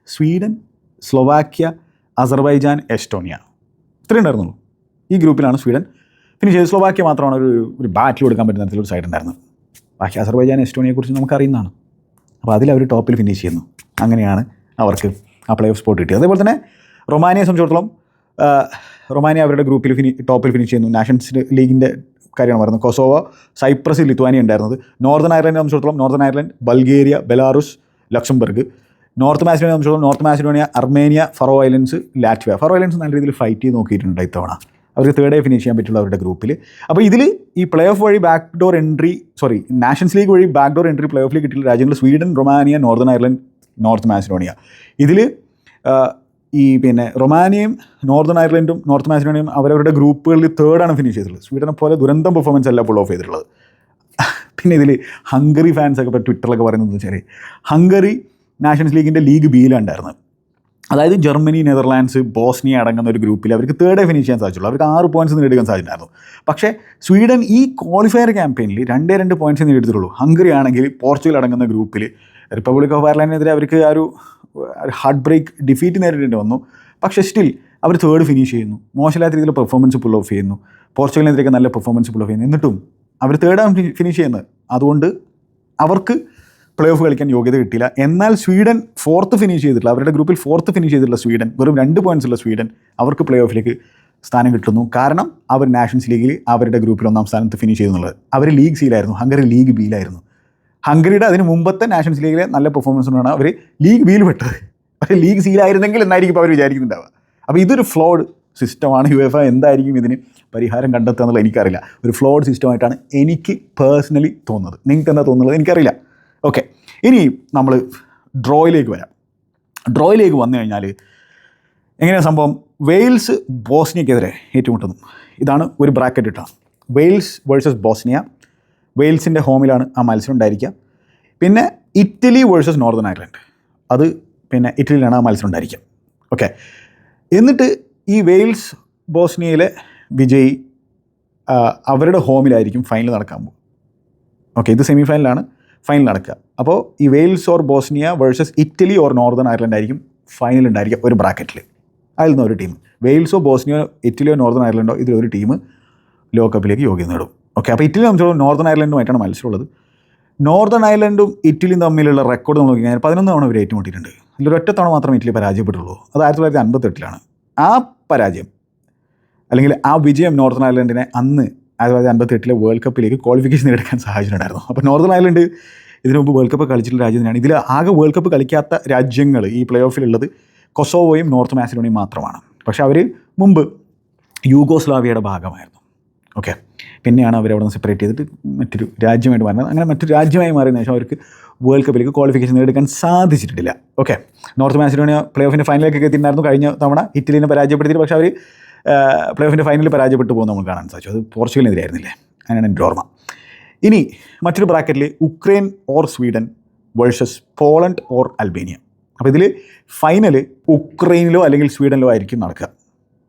സ്വീഡൻ സ്ലൊവാക്യ അസർബൈജാൻ എസ്റ്റോണിയ. ഇത്രയും ഉണ്ടായിരുന്നുള്ളൂ. ഈ ഗ്രൂപ്പിലാണ് സ്വീഡൻ. പിന്നെ ചെയ്ത് സ്ലോവാക്യ മാത്രമാണ് ഒരു ഒരു ബാറ്റിൽ കൊടുക്കാൻ പറ്റുന്ന തരത്തിലൊരു സൈഡ് ഉണ്ടായിരുന്നത്. ബാക്കി അസർബൈജാൻ എസ്റ്റോണിയെക്കുറിച്ച് നമുക്കറിയുന്നതാണ്. അപ്പോൾ അതിൽ അവർ ടോപ്പിൽ ഫിനിഷ് ചെയ്യുന്നു. അങ്ങനെയാണ് അവർക്ക് ആ പ്ലേ ഓഫ് സ്പോട്ട് കിട്ടിയത്. അതേപോലെ തന്നെ റൊമാനിയെ സംബന്ധിച്ചിടത്തോളം റൊമാനിയ അവരുടെ ഗ്രൂപ്പിൽ ഫിനി ടോപ്പിൽ ഫിനിഷ് ചെയ്യുന്നു. നാഷൻസ് ലീഗിന്റെ കാര്യമാണ് പറയുന്നത്. കൊസോവ സൈപ്രസ് ലിത്വാനിയ ഉണ്ടായിരുന്നത്. നോർത്തേൺ അയർലൻഡിനെ സംബന്ധിച്ചിടത്തോളം Northern Ireland Bulgaria Belarus Luxembourg. North Macedonia സംബന്ധിച്ചിടത്തോളം North Macedonia Armenia Faroe Islands Latvia. Faroe Islands നല്ല രീതിയിൽ ഫൈറ്റ് ചെയ്ത് നോക്കിയിട്ടുണ്ട് ഇത്തവണ. അവർക്ക് തേർഡ് ഡേ ഫിനിഷ് ചെയ്യാൻ പറ്റുള്ള അവരുടെ ഗ്രൂപ്പിൽ. അപ്പോൾ ഇതിൽ ഈ പ്ലേ ഓഫ് വഴി back door entry sorry nations league വഴി ബാക്ക് ഡോർ എൻട്രി പ്ലേ ഓഫിൽ കിട്ടിയിട്ടുള്ള രാജ്യങ്ങൾ Sweden Romania Northern Ireland North Macedonia. ഇതിൽ ഈ പിന്നെ റൊമാനിയയും നോർത്തേൺ അയർലൻഡും നോർത്ത് മാസിഡോണിയയും അവരവരുടെ ഗ്രൂപ്പുകളിൽ തേർഡാണ് ഫിനിഷ് ചെയ്തിട്ടുള്ളത്. സ്വീഡനെ പോലെ ദുരന്തം പെർഫോമൻസ് അല്ല ഫുൾ ഓഫ് ചെയ്തിട്ടുള്ളത്. പിന്നെ ഇതിൽ ഹംഗറി ഫാൻസ് ഒക്കെ ട്വിറ്ററിലൊക്കെ പറയുന്നത് വെച്ചാൽ ഹംഗറി നാഷൻസ് ലീഗിന്റെ ലീഗ് ബിയിലുണ്ടായിരുന്നത് അതായത് ജർമ്മനി നെതർലാൻഡ്സ് ബോസ്നിയ അടങ്ങുന്ന ഒരു ഗ്രൂപ്പിൽ അവർക്ക് തേർഡേ ഫിനിഷ് ചെയ്യാൻ സാധിച്ചുള്ളൂ. അവർക്ക് ആറ് പോയിന്റ്സ് നേടിയെടുക്കാൻ സാധിച്ചിട്ടുണ്ടായിരുന്നു. പക്ഷേ സ്വീഡൻ ഈ ക്വാളിഫയർ ക്യാമ്പയിനിൽ രണ്ടേ രണ്ട് പോയിന്റ്സ് നേടിയെടുത്തിട്ടുള്ളൂ. ഹംഗറി ആണെങ്കിൽ പോർച്ചുഗൽ അടങ്ങുന്ന ഗ്രൂപ്പിൽ റിപ്പബ്ലിക് ഓഫ് അയർലൻഡിനെതിരെ അവർക്ക് ആ ഒരു ഹാർട്ട് ബ്രേക്ക് ഡിഫീറ്റ് നേരിടേണ്ടി വന്നു. പക്ഷേ സ്റ്റിൽ അവർ തേർഡ് ഫിനിഷ് ചെയ്യുന്നു. മോശമില്ലാത്ത രീതിയിൽ പെർഫോമൻസ് പുൾ ഓഫ് ചെയ്യുന്നു. പോർച്ചുഗലിനെതിരെയൊക്കെ നല്ല പെർഫോമൻസ് പുൾ ഓഫ് ചെയ്യുന്നു. എന്നിട്ടും അവർ തേർഡാണ് ഫിനിഷ് ചെയ്യുന്നത്. അതുകൊണ്ട് അവർക്ക് പ്ലേ ഓഫ് കളിക്കാൻ യോഗ്യത കിട്ടിയില്ല. എന്നാൽ സ്വീഡൻ ഫോർത്ത് ഫിനിഷ് ചെയ്തിട്ടില്ല. അവരുടെ ഗ്രൂപ്പിൽ ഫോർത്ത് ഫിനിഷ് ചെയ്തിട്ടുള്ള സ്വീഡൻ വെറും രണ്ട് പോയിന്റ്സ് ഉള്ള സ്വീഡൻ അവർക്ക് പ്ലേ ഓഫിലേക്ക് സ്ഥാനം കിട്ടുന്നു. കാരണം അവർ നാഷൻസ് ലീഗിൽ അവരുടെ ഗ്രൂപ്പിൽ ഒന്നാം സ്ഥാനത്ത് ഫിനിഷ് ചെയ്യുന്നുള്ളത്. അവർ ലീഗ് സിയിലായിരുന്നു ഹംഗറി ലീഗ് ബിയിലായിരുന്നു ഹംഗറിയുടെ അതിന് മുമ്പത്തെ നാഷൻസ് ലീഗിലെ നല്ല പെർഫോമൻസ് ഉണ്ടാണ് അവർ ലീഗ് വീൽ പെട്ടത് അവർ ലീഗ് സീലായിരുന്നെങ്കിൽ എന്നായിരിക്കും ഇപ്പോൾ അവർ വിചാരിക്കുന്നുണ്ടാവുക. അപ്പോൾ ഇതൊരു ഫ്ലോഡ് സിസ്റ്റമാണ് യു എഫ് എന്തായിരിക്കും ഇതിന് പരിഹാരം കണ്ടെത്തുക എന്നുള്ളത് എനിക്കറിയില്ല. ഒരു ഫ്ലോഡ് സിസ്റ്റമായിട്ടാണ് എനിക്ക് പേഴ്സണലി തോന്നുന്നത്. നിങ്ങൾക്ക് എന്താ തോന്നുന്നത്? എനിക്കറിയില്ല. ഓക്കെ ഇനി നമ്മൾ ഡ്രോയിലേക്ക് വരാം. ഡ്രോയിലേക്ക് വന്നു കഴിഞ്ഞാൽ എങ്ങനെയാണ് സംഭവം? വെയിൽസ് ബോസ്നിയക്കെതിരെ ഏറ്റുമുട്ടുന്നു. ഇതാണ് ഒരു ബ്രാക്കറ്റ് ഇട്ടാണ് വെയിൽസ് വേഴ്സസ് ബോസ്നിയ വെയിൽസിന്റെ ഹോമിലാണ് ആ മത്സരം ഉണ്ടായിരിക്കുക പിന്നെ ഇറ്റലി വേഴ്സസ് നോർത്തേൺ അയർലൻഡ് അത് പിന്നെ ഇറ്റലിയിലാണ് ആ മത്സരം ഉണ്ടായിരിക്കുക ഓക്കെ. എന്നിട്ട് ഈ വെയിൽസ് ബോസ്നിയയിലെ വിജയി അവരുടെ ഹോമിലായിരിക്കും ഫൈനൽ നടക്കാൻ പോകും ഓക്കെ ഇത് സെമി ഫൈനലാണ് ഫൈനൽ നടക്കുക. അപ്പോൾ ഈ Wales or Bosnia versus Italy or Northern Ireland ആയിരിക്കും ഫൈനൽ ഉണ്ടായിരിക്കുക ഒരു ബ്രാക്കറ്റിൽ. അതിൽ നിന്ന് ഒരു ടീം. വെയിൽസോ ബോസ്നിയോ ഇറ്റലിയോ നോർത്തേൺ അയർലൻഡോ ഇതിലൊരു ടീം ലോകകപ്പിലേക്ക് യോഗ്യത നേടും. ഓക്കെ അപ്പോൾ ഇറ്റലി സംബന്ധിച്ചോളം നോർത്തേൺ അയർലൻഡുമായിട്ടാണ് മത്സരമുള്ളത്. നോർത്തേൺ അയർലൻഡും ഇറ്റലിയും തമ്മിലുള്ള റെക്കോർഡ് നമ്മൾ നോക്കി കഴിഞ്ഞാൽ പതിനൊന്ന് തവണ ഇവർ ഏറ്റുമുട്ടിയിട്ടുണ്ട്. ഇതിൽ ഒറ്റ തവണ മാത്രമേ ഇറ്റലി പരാജയപ്പെട്ടുള്ളൂ. അത് ആയിരത്തി തൊള്ളായിരത്തി അൻപത്തെട്ടിലാണ് ആ പരാജയം അല്ലെങ്കിൽ ആ വിജയം നോർത്തേൺ അയർലൻഡിനെ അന്ന് ആയിരത്തി തൊള്ളായിരത്തി അൻപത്തെട്ടിലെ വേൾഡ് കപ്പിലേക്ക് ക്വാളിഫിക്കേഷൻ നേടിയെടുക്കാൻ സാഹചര്യമുണ്ടായിരുന്നു അപ്പോൾ നോർത്തേൺ അയർലൻഡ് ഇതിനു മുമ്പ് വേൾഡ് കപ്പ് കളിച്ചിട്ടുള്ള രാജ്യം തന്നെയാണ് ഇതിൽ ആകെ വേൾഡ് കപ്പ് കളിക്കാത്ത രാജ്യങ്ങൾ ഈ പ്ലേ ഓഫിലുള്ളത് കൊസോവോയും നോർത്ത് മാസിഡോണിയും മാത്രമാണ്. പക്ഷേ അവർ മുമ്പ് യൂഗോസ്ലാവിയയുടെ ഭാഗമായിരുന്നു. ഓക്കെ പിന്നെയാണ് അവർ അവിടെ നിന്ന് സെപ്പറേറ്റ് ചെയ്തിട്ട് മറ്റൊരു രാജ്യമായിട്ട് മാറുന്നത്. അങ്ങനെ മറ്റൊരു രാജ്യമായി മാറിയതിനു ശേഷം അവർക്ക് വേൾഡ് കപ്പിലേക്ക് ക്വാളിഫിക്കേഷൻ നേടിക്കാൻ സാധിച്ചിട്ടില്ല. ഓക്കെ നോർത്ത് മാസിഡോണിയ പ്ലേ ഓഫിന്റെ ഫൈനലിലേക്ക് എത്തിയിട്ടുണ്ടായിരുന്നു കഴിഞ്ഞ തവണ. ഇറ്റലിനെ പരാജയപ്പെടുത്തിയിട്ട് പക്ഷേ അവർ പ്ലേ ഓഫിന്റെ ഫൈനലിൽ പരാജയപ്പെട്ടു പോകുന്ന നമുക്ക് കാണാൻ സാധിച്ചു. അത് പോർച്ചുഗലിനെതിരായിരുന്നില്ലേ? അങ്ങനെയാണ് എന്റെ ഓർമ്മ. ഇനി മറ്റൊരു ബ്രാക്കറ്റിൽ Ukraine or Sweden versus Poland or Albania അപ്പോൾ ഇതിൽ ഫൈനൽ ഉക്രൈനിലോ അല്ലെങ്കിൽ സ്വീഡനിലോ ആയിരിക്കും നടക്കുക.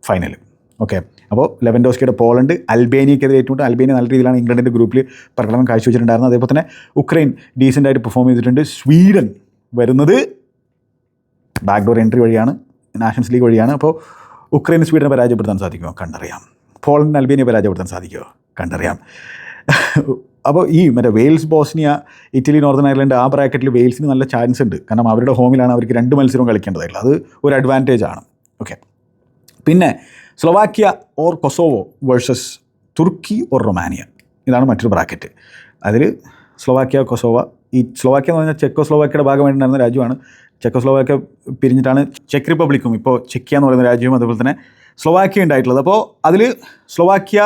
ഫൈനൽ ഓക്കെ അപ്പോൾ ലെവൻഡോസ്കിയുടെ പോളണ്ട് അൽബേനിയക്കെതിരെ ഏറ്റുമുട്ട്. അൽബേനിയ നല്ല രീതിയിലാണ് ഇംഗ്ലണ്ടിന്റെ ഗ്രൂപ്പിൽ പ്രകടനം കാഴ്ചവെച്ചിട്ടുണ്ടായിരുന്നത്. അതേപോലെ തന്നെ ഉക്രൈൻ ഡീസന്റായിട്ട് പെർഫോം ചെയ്തിട്ടുണ്ട്. സ്വീഡൻ വരുന്നത് ബാക്ക്ഡോർ എൻട്രി വഴിയാണ് നാഷൻസ് ലീഗ് വഴിയാണ്. അപ്പോൾ ഉക്രൈൻ സ്വീഡനെ പരാജയപ്പെടുത്താൻ സാധിക്കുമോ? കണ്ടറിയാം. പോളണ്ട് അൽബേനിയ പരാജയപ്പെടുത്താൻ സാധിക്കുമോ? കണ്ടറിയാം. അപ്പോൾ ഈ മറ്റേ Wales Bosnia Italy Northern Ireland ആ ബ്രാക്കറ്റിൽ വെയിൽസിന് നല്ല ചാൻസ് ഉണ്ട്. കാരണം അവരുടെ ഹോമിലാണ് അവർക്ക് രണ്ട് മത്സരവും കളിക്കേണ്ടതായിട്ടുള്ളത്. അത് ഒരു അഡ്വാന്റേജ് ആണ്. ഓക്കെ പിന്നെ സ്ലൊവാക്യ ഓർ കൊസോവോ വേഴ്സസ് തുർക്കി ഓർ റൊമാനിയ. ഇതാണ് മറ്റൊരു ബ്രാക്കറ്റ്. അതിൽ സ്ലോവാക്യ കൊസോവ ഈ സ്ലൊവാക്യ എന്ന് പറഞ്ഞാൽ ചെക്കോ സ്ലോവാക്യയുടെ ഭാഗമായിട്ടുണ്ടായിരുന്ന രാജ്യമാണ്. ചെക്കോ സ്ലോവാക്യ പിരിഞ്ഞിട്ടാണ് ചെക്ക് റിപ്പബ്ലിക്കും ഇപ്പോൾ ചെക്കിയ എന്ന് പറയുന്ന രാജ്യവും അതുപോലെ തന്നെ സ്ലൊവാക്യ ഉണ്ടായിട്ടുള്ളത്. അപ്പോൾ അതിൽ സ്ലോവാക്യ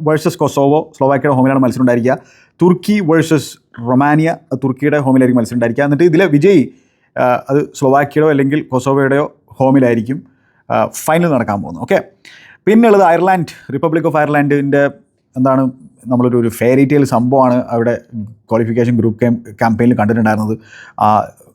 വേഴ്സസ് കൊസോവോ സ്ലൊവാക്യയുടെ ഹോമിലാണ് മത്സരം ഉണ്ടായിരിക്കുക തുർക്കി വേഴ്സസ് റൊമാനിയ തുർക്കിയുടെ ഹോമിലായിരിക്കും മത്സരം ഉണ്ടായിരിക്കുക എന്നിട്ട് ഇതിലെ വിജയി അത് സ്ലൊവാക്യയുടെയോ അല്ലെങ്കിൽ കൊസോവയുടെയോ ഹോമിലായിരിക്കും. ഫൈനൽ നടക്കാൻ പോകുന്നു. ഓക്കെ പിന്നുള്ളത് അയർലാൻഡ് റിപ്പബ്ലിക് ഓഫ് അയർലാൻഡിന്റെ എന്താണ് നമ്മളൊരു ഒരു ഫെയറി ടെയിൽ സംഭവമാണ് അവിടെ ക്വാളിഫിക്കേഷൻ ഗ്രൂപ്പ് ക്യാം ക്യാമ്പയിനിൽ കണ്ടിട്ടുണ്ടായിരുന്നത്. ആ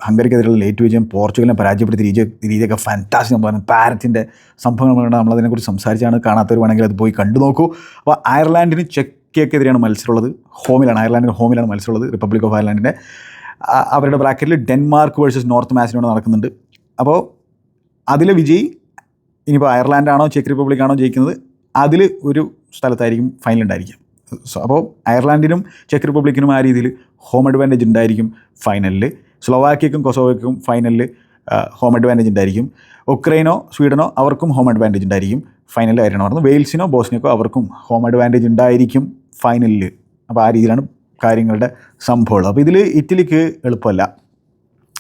ഹംഗറിക്കെതിരെയുള്ള ലേറ്റ് വിജയം പോർച്ചുഗലിനെ പരാജയപ്പെടുത്തിയ രീതി രീതിയൊക്കെ ഫാന്റാസ്റ്റിക് സംഭവമാണ്. പാരറ്റിന്റെ സംഭവങ്ങൾ കൊണ്ട് നമ്മളതിനെക്കുറിച്ച് സംസാരിച്ചാണ് കാണാത്തവർ വേണമെങ്കിൽ അത് പോയി കണ്ടു നോക്കൂ. അപ്പോൾ അയർലാൻഡിന് ചെക്കിയക്കെതിരെയാണ് മത്സരമുള്ളത്. ഹോമിലാണ് അയർലാൻഡിന്റെ ഹോമിലാണ് മത്സരമുള്ളത് റിപ്പബ്ലിക് ഓഫ് അയർലാൻഡിന്റെ അവരുടെ ബ്രാക്കറ്റിൽ ഡെൻമാർക്ക് വേഴ്സസ് നോർത്ത് മാസിനോട് നടക്കുന്നുണ്ട്. അപ്പോൾ അതിലെ വിജയി ഇനിയിപ്പോൾ അയർലാൻഡാണോ ചെക്ക് റിപ്പബ്ലിക് ആണോ ജയിക്കുന്നത് അതിൽ ഒരു സ്ഥലത്തായിരിക്കും ഫൈനൽ ഉണ്ടായിരിക്കും അപ്പോൾ അയർലാൻഡിനും ചെക്ക് റിപ്പബ്ലിക്കിനും ആ രീതിയിൽ ഹോം അഡ്വാന്റേജ് ഉണ്ടായിരിക്കും ഫൈനലിൽ സ്ലോവാക്യക്കും കൊസോവയ്ക്കും ഫൈനലിൽ ഹോം അഡ്വാന്റേജ് ഉണ്ടായിരിക്കും. ഉക്രൈനോ സ്വീഡനോ അവർക്കും ഹോം അഡ്വാന്റേജ് ഉണ്ടായിരിക്കും ഫൈനലിൽ ആയിരുന്നു പറഞ്ഞത് വെയിൽസിനോ ബോസ്നിയക്കോ അവർക്കും ഹോം അഡ്വാന്റേജ് ഉണ്ടായിരിക്കും ഫൈനലിൽ അപ്പോൾ ആ രീതിയിലാണ് കാര്യങ്ങളുടെ സംഭവം അപ്പോൾ ഇതിൽ ഇറ്റലിക്ക് എളുപ്പമല്ല.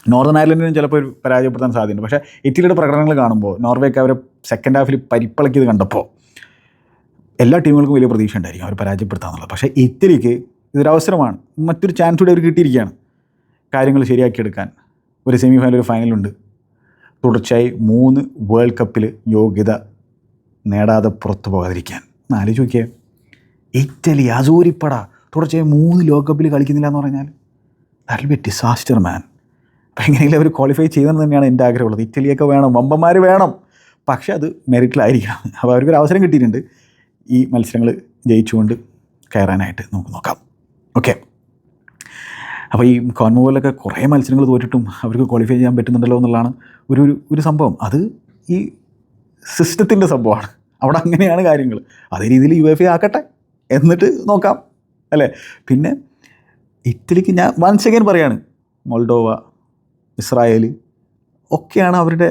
നോർത്തേൺ അയർലൻഡിനും ചിലപ്പോൾ ഒരു പരാജയപ്പെടുത്താൻ സാധ്യതയുണ്ട്. പക്ഷേ ഇറ്റലിയുടെ പ്രകടനങ്ങൾ കാണുമ്പോൾ നോർവേക്ക് അവരെ സെക്കൻഡ് ഹാഫിൽ പരിപ്പളക്കിയത് കണ്ടപ്പോൾ എല്ലാ ടീമുകൾക്കും വലിയ പ്രതീക്ഷ ഉണ്ടായിരിക്കും അവർ പരാജയപ്പെടുത്താന്നുള്ളത് പക്ഷേ ഇറ്റലിക്ക് ഇതൊരു അവസരമാണ്. മറ്റൊരു ചാൻസ് കൂടി അവർ കിട്ടിയിരിക്കുകയാണ്. കാര്യങ്ങൾ ശരിയാക്കിയെടുക്കാൻ ഒരു സെമി ഫൈനൽ ഒരു ഫൈനലുണ്ട് തുടർച്ചയായി മൂന്ന് വേൾഡ് കപ്പിൽ യോഗ്യത നേടാതെ പുറത്തു പോകാതിരിക്കാൻ. നാല് നോക്കിയേ. ഇറ്റലി അസൂരിപ്പട. തുടർച്ചയായി മൂന്ന് ലോകകപ്പിൽ കളിക്കുന്നില്ല എന്ന് പറഞ്ഞാൽ ദാറ്റ് ബി ഡിസാസ്റ്റർ മാൻ എങ്ങനെയെങ്കിലും അവർ ക്വാളിഫൈ ചെയ്തെന്ന് തന്നെയാണ് എന്റെ ആഗ്രഹമുള്ളത്. ഇറ്റലിയൊക്കെ വേണം വമ്പന്മാർ വേണം. പക്ഷേ അത് മെറിറ്റിലായിരിക്കണം അപ്പോൾ അവർക്കൊരു അവസരം കിട്ടിയിട്ടുണ്ട്. ഈ മത്സരങ്ങൾ ജയിച്ചുകൊണ്ട് കയറാനായിട്ട് നമുക്ക് നോക്കാം. ഓക്കെ അപ്പോൾ ഈ കോൺമോലൊക്കെ കുറേ മത്സരങ്ങൾ തോറ്റിട്ടും അവർക്ക് ക്വാളിഫൈ ചെയ്യാൻ പറ്റുന്നുണ്ടല്ലോ എന്നുള്ളതാണ് ഒരു ഒരു സംഭവം. അത് ഈ സിസ്റ്റത്തിന്റെ സംഭവമാണ്. അവിടെ അങ്ങനെയാണ് കാര്യങ്ങൾ അതേ രീതിയിൽ യു എഫ് എ ആക്കട്ടെ എന്നിട്ട് നോക്കാം. അല്ലേ? പിന്നെ ഇറ്റലിക്ക് ഞാൻ വൺസ് അഗൈൻ പറയാണ്. മോൾഡോവ ഇസ്രായേൽ ഒക്കെയാണ് അവരുടെ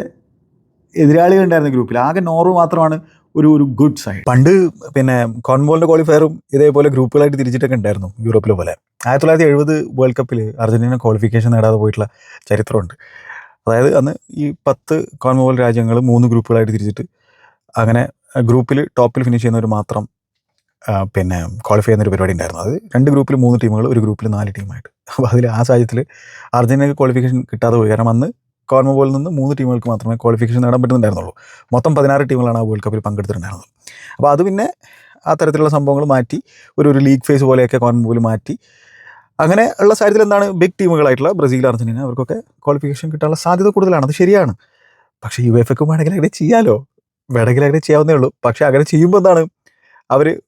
എതിരാളികൾ ഉണ്ടായിരുന്ന ഗ്രൂപ്പിൽ. ആകെ നോർവ് മാത്രമാണ് ഒരു ഒരു ഗുഡ് സൈഡ്. പണ്ട് പിന്നെ കോൺബോളിന്റെ ക്വാളിഫയറും ഇതേപോലെ ഗ്രൂപ്പുകളായിട്ട് തിരിച്ചിട്ടൊക്കെ ഉണ്ടായിരുന്നു യൂറോപ്പിലെ പോലെ. ആയിരത്തി തൊള്ളായിരത്തി എഴുപത് വേൾഡ് കപ്പിൽ അർജന്റീന ക്വാളിഫിക്കേഷൻ നേടാതെ പോയിട്ടുള്ള ചരിത്രമുണ്ട്. അതായത് അന്ന് ഈ പത്ത് കോൺബോൾ രാജ്യങ്ങൾ മൂന്ന് ഗ്രൂപ്പുകളായിട്ട് തിരിച്ചിട്ട് അങ്ങനെ ഗ്രൂപ്പിൽ ടോപ്പിൽ ഫിനിഷ് ചെയ്യുന്നവർ മാത്രം പിന്നെ ക്വാളിഫൈ ചെയ്യുന്ന ഒരു പരിപാടി ഉണ്ടായിരുന്നു. അത് രണ്ട് ഗ്രൂപ്പിൽ മൂന്ന് ടീമുകൾ ഒരു ഗ്രൂപ്പിൽ നാല് ടീമായിട്ട്. അപ്പോൾ അതിൽ ആ സാഹചര്യത്തിൽ അർജന്റീനക്ക് ക്വാളിഫിക്കേഷൻ കിട്ടാതെ പോയി. കാരണം അന്ന് കോൺമബോളിൽ നിന്ന് മൂന്ന് ടീമുകൾക്ക് മാത്രമേ ക്വാളിഫിക്കേഷൻ നേടാൻ പറ്റുന്നുണ്ടായിരുന്നുള്ളൂ. മൊത്തം പതിനാറ് ടീമുകളാണ് ആ വേൾഡ് കപ്പിൽ പങ്കെടുത്തിട്ടുണ്ടായിരുന്നത്. അപ്പോൾ അത് പിന്നെ ആ തരത്തിലുള്ള സംഭവങ്ങൾ മാറ്റി ഒരു ഒരു ലീഗ് ഫേസ് പോലെയൊക്കെ കോൺമബോൾ മാറ്റി. അങ്ങനെ ഉള്ള സാഹചര്യത്തിൽ എന്താണ്? ബിഗ് ടീമുകളായിട്ടുള്ള ബ്രസീൽ അർജന്റീന അവർക്കൊക്കെ ക്വാളിഫിക്കേഷൻ കിട്ടാനുള്ള സാധ്യത കൂടുതലാണ്. അത് ശരിയാണ്. പക്ഷേ യു എഫ് എക്കും വേണമെങ്കിൽ അങ്ങനെ ചെയ്യാമല്ലോ വേണമെങ്കിൽ അങ്ങനെ ചെയ്യാവുന്നേ ഉള്ളൂ. പക്ഷേ അങ്ങനെ ചെയ്യുമ്പോൾ എന്താണ്? അവർ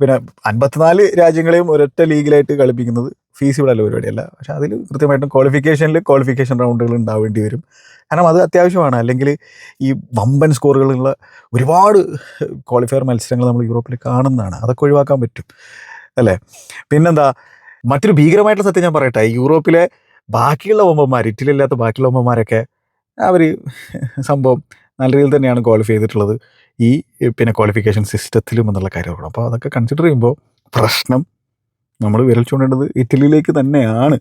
പിന്നെ അൻപത്തിനാല് രാജ്യങ്ങളെയും ഒരൊറ്റ ലീഗിലായിട്ട് കളിപ്പിക്കുന്നത് ഫീസിബിൾ അല്ല പരിപാടിയല്ല. പക്ഷെ അതിൽ കൃത്യമായിട്ടും ക്വാളിഫിക്കേഷനിൽ ക്വാളിഫിക്കേഷൻ റൗണ്ടുകൾ ഉണ്ടാവേണ്ടി വരും. കാരണം അത് അത്യാവശ്യമാണ്. അല്ലെങ്കിൽ ഈ വമ്പൻ സ്കോറുകളുള്ള ഒരുപാട് ക്വാളിഫയർ മത്സരങ്ങൾ നമ്മൾ യൂറോപ്പിൽ കാണുന്നതാണ്. അതൊക്കെ ഒഴിവാക്കാൻ പറ്റും. അല്ലേ? പിന്നെന്താ? മറ്റൊരു ഭീകരമായിട്ടുള്ള സത്യം ഞാൻ പറയട്ടെ. യൂറോപ്പിലെ ബാക്കിയുള്ള വമ്പന്മാർ ഇറ്റലിയില്ലാത്ത ബാക്കിയുള്ള വമ്പന്മാരൊക്കെ അവർ സംഭവം നല്ല രീതിയിൽ തന്നെയാണ് ക്വാളിഫൈ ചെയ്തിട്ടുള്ളത്. ഈ പിന്നെ ക്വാളിഫിക്കേഷൻ സിസ്റ്റത്തിലും എന്നുള്ള കാര്യമാണ് അപ്പോൾ അതൊക്കെ കൺസിഡർ ചെയ്യുമ്പോൾ പ്രശ്നം നമ്മൾ വിരൽ ചൂണ്ടേണ്ടത് ഇറ്റലിയിലേക്ക് തന്നെയാണ്.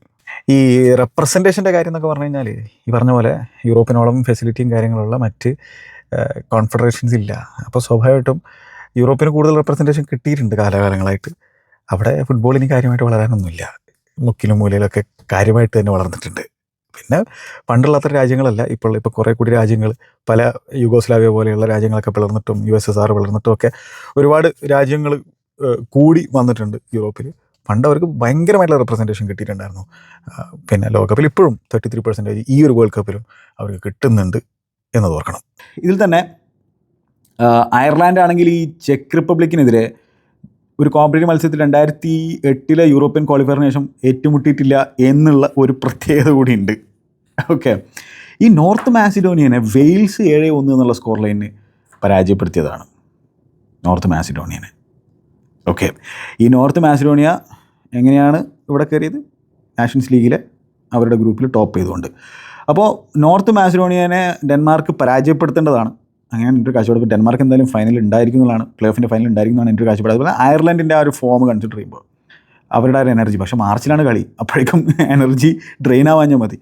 ഈ റെപ്രസെന്റേഷന്റെ കാര്യം എന്നൊക്കെ പറഞ്ഞു കഴിഞ്ഞാൽ ഈ പറഞ്ഞ പോലെ യൂറോപ്പിനോളം ഫെസിലിറ്റിയും കാര്യങ്ങളുള്ള മറ്റ് കോൺഫെഡറേഷൻസ് ഇല്ല. അപ്പോൾ സ്വാഭാവികമായിട്ടും യൂറോപ്പിന് കൂടുതൽ റെപ്രസെന്റേഷൻ കിട്ടിയിട്ടുണ്ട് കാലാകാലങ്ങളായിട്ട്. അവിടെ ഫുട്ബോളിന് കാര്യമായിട്ട് വളരാനൊന്നുമില്ല. മുക്കിലും മൂലയിലൊക്കെ കാര്യമായിട്ട് തന്നെ വളർന്നിട്ടുണ്ട്. പിന്നെ പണ്ടുള്ള അത്ര രാജ്യങ്ങളല്ല. ഇപ്പോൾ ഇപ്പോൾ കുറേ കൂടി രാജ്യങ്ങൾ പല യുഗോസ്ലാവിയ പോലെയുള്ള രാജ്യങ്ങളൊക്കെ പിളർന്നിട്ടും യു എസ് എസ് ആർ പിളർന്നിട്ടും ഒക്കെ ഒരുപാട് രാജ്യങ്ങൾ കൂടി വന്നിട്ടുണ്ട് യൂറോപ്പിൽ പണ്ട് അവർക്ക് ഭയങ്കരമായിട്ടുള്ള റെപ്രസെന്റേഷൻ കിട്ടിയിട്ടുണ്ടായിരുന്നു. പിന്നെ ലോകകപ്പിൽ ഇപ്പോഴും തേർട്ടി ത്രീ പെർസെന്റേജ് ഈ ഒരു വേൾഡ് കപ്പിലും അവർക്ക് കിട്ടുന്നുണ്ട് എന്നത് ഓർക്കണം. ഇതിൽ തന്നെ അയർലാൻഡ് ആണെങ്കിൽ ഈ ചെക്ക് റിപ്പബ്ലിക്കിനെതിരെ ഒരു കോമ്പറ്റീവ് മത്സരത്തിൽ രണ്ടായിരത്തി എട്ടിലെ യൂറോപ്യൻ ക്വാളിഫയറിന് ശേഷം ഏറ്റുമുട്ടിയിട്ടില്ല എന്നുള്ള ഒരു പ്രത്യേകത കൂടിയുണ്ട് ഓക്കെ ഈ നോർത്ത് മാസിഡോണിയനെ വെയിൽസ് ഏഴ് ഒന്ന് എന്നുള്ള സ്കോർ ലൈനിന് പരാജയപ്പെടുത്തിയതാണ്. നോർത്ത് മാസിഡോണിയനെ. ഓക്കെ ഈ നോർത്ത് മാസിഡോണിയ എങ്ങനെയാണ് ഇവിടെ കയറിയത്? നാഷൻസ് ലീഗിലെ അവരുടെ ഗ്രൂപ്പിൽ ടോപ്പ് ചെയ്തുകൊണ്ട്. അപ്പോൾ നോർത്ത് മാസിഡോണിയനെ ഡെൻമാർക്ക് പരാജയപ്പെടുത്തേണ്ടതാണ്. അങ്ങനെ എന്റെ കാഴ്ചപ്പാട്. ഡെൻമാർക്ക് എന്തായാലും ഫൈനൽ എന്നുള്ളതാണ്. പ്ലേ ഓഫിന്റെ ഫൈനൽ ഉണ്ടായിരിക്കുന്നതാണ് എന്റെ കാഴ്ചപ്പാട്. അതുപോലെ അയർലൻഡിന്റെ ആ ഒരു ഫോം കൺസിഡർ ചെയ്യുമ്പോൾ അവരുടെ ഒരു എനർജി പക്ഷേ മാർച്ചിലാണ് കളി. അപ്പോഴേക്കും എനർജി ഡ്രെയിൻ ആവാഞ്ഞാൽ മതി.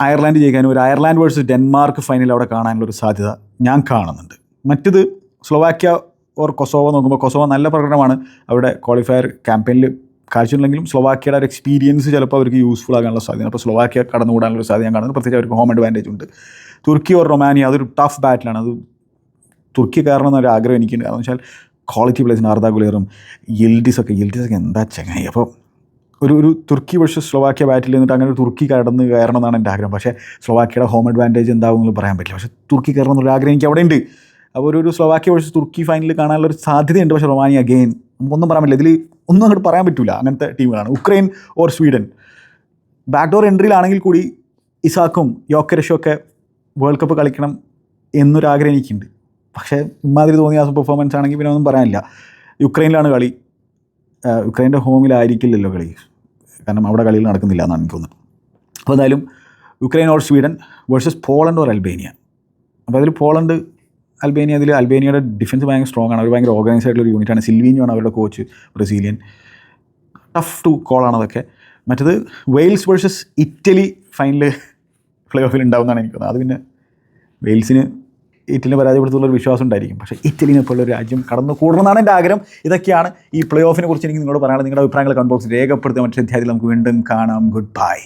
അയർലാൻഡ് ജയിക്കാനും ഒരു അയർലാൻഡ് വേഴ്സസ് ഡെൻമാർക്ക് ഫൈനൽ അവിടെ കാണാനുള്ള ഒരു സാധ്യത ഞാൻ കാണുന്നുണ്ട്. മറ്റത് സ്ലോവാക്യ ഓർ കൊസോവോ നോക്കുമ്പോൾ കൊസോവോ നല്ല പ്രകടനമാണ്. അവിടെ ക്വാളിഫയർ ക്യാമ്പയിനിൽ കാഴ്ചയുണ്ടെങ്കിലും സ്ലോവാക്കിയുടെ ഒരു എക്സ്പീരിയൻസ് ചിലപ്പോൾ അവർക്ക് യൂസ്ഫുൾ ആകാനുള്ള സാധ്യത. അപ്പോൾ സ്ലോവാക്കിയ കടന്നുകൂടാനുള്ള ഒരു സാധ്യത ഞാൻ കാണുന്നത് പ്രത്യേകിച്ച് അവർക്ക് ഹോം അഡ്വാന്റേജ് ഉണ്ട്. തുർക്കി ഓർ റൊമാനിയ അതൊരു ടഫ് ബാറ്റിലാണ് അത് തുർക്കി കാരണം എന്നൊരു ആഗ്രഹം എനിക്കുണ്ട്. കാരണം വെച്ചാൽ ക്വാളിറ്റി പ്ലേസിന് ആർദാ ഗുലേറും യിൽഡിസൊക്കെ ഒക്കെ യിൽഡിസ് ഒക്കെ എന്താ ചങ്ങായി. അപ്പോൾ ഒരു ഒരു തുർക്കി വേഴ്സസ് സ്ലോവാക്കിയ ബാറ്റിൽ നിന്നിട്ട് അങ്ങനെ ഒരു തുർക്കി കടന്ന് കയറണം എന്നാണ് എന്റെ ആഗ്രഹം. പക്ഷേ സ്ലോവാക്കിയുടെ ഹോം അഡ്വാന്റേജ് എന്താവും എന്ന് പറയാൻ പറ്റില്ല. പക്ഷേ തുർക്കി കയറണം എന്നുള്ള ആഗ്രഹം എനിക്ക് അവിടെ ഉണ്ട് അപ്പോൾ ഒരു ഒരു സ്ലോവാക്യ തുർക്കി ഫൈനലിൽ കാണാനുള്ള ഒരു സാധ്യതയുണ്ട്. പക്ഷേ റൊമാനിയ അഗെയിൻ നമുക്കൊന്നും പറയാൻ പറ്റില്ല. ഇതിൽ ഒന്നും അങ്ങോട്ട് പറയാൻ പറ്റില്ല അങ്ങനത്തെ ടീമുകളാണ്. Ukraine or Sweden. Back door എൻട്രിയിലാണെങ്കിൽ കൂടി ഇസാക്കും യോക്കരഷും ഒക്കെ വേൾഡ് കപ്പ് കളിക്കണം എന്നൊരാഗ്രഹം എനിക്കുണ്ട്. പക്ഷേ ഇമാതിരി തോന്നിയ ആ പെർഫോമൻസ് ആണെങ്കിൽ പിന്നെ ഒന്നും പറയാനില്ല. യുക്രൈനിലാണ് കളി. യുക്രൈന്റെ ഹോമിലായിരിക്കില്ലല്ലോ കളി. കാരണം അവിടെ കളികൾ നടക്കുന്നില്ല എന്നാണ് എനിക്ക് തോന്നുന്നത്. അപ്പോൾ എന്തായാലും Ukraine or Sweden versus Poland or Albania. അപ്പോൾ അതിൽ പോളണ്ട് അൽബേനിയ അതിൽ അൽബേനിയയുടെ ഡിഫൻസ് ഭയങ്കര സ്ട്രോങ് ആണ്. അവർ ഭയങ്കര ഓർഗനൈസ് ആയിട്ടുള്ള ഒരു യൂണിറ്റാണ് സിൽവീനിയോ ആണ് അവരുടെ കോച്ച് ബ്രസീലിയൻ. ടഫ് ടു കോളാണ് അതൊക്കെ. മറ്റത് Wales versus Italy final play ഓഫിൽ ഉണ്ടാവുമെന്നാണ് എനിക്ക് തോന്നുന്നത്. അത് പിന്നെ വെയിൽസിന് ഇറ്റലിനെ പരാജയപ്പെടുത്തുള്ള ഒരു വിശ്വാസം ഉണ്ടായിരിക്കും. പക്ഷേ ഇറ്റലിനെ പോലുള്ള രാജ്യം കടന്നു കൂടണമെന്നാണ് എന്റെ ആഗ്രഹം. ഇതൊക്കെയാണ് ഈ പ്ലേ ഓഫിനെ കുറിച്ച് എനിക്ക് നിങ്ങളോട് പറയാനുള്ളത്. നിങ്ങളുടെ അഭിപ്രായങ്ങൾ കൺബോക്സ് രേഖപ്പെടുത്തുക. മറ്റേ അധ്യായത്തിൽ നമുക്ക് വീണ്ടും കാണാം. Good bye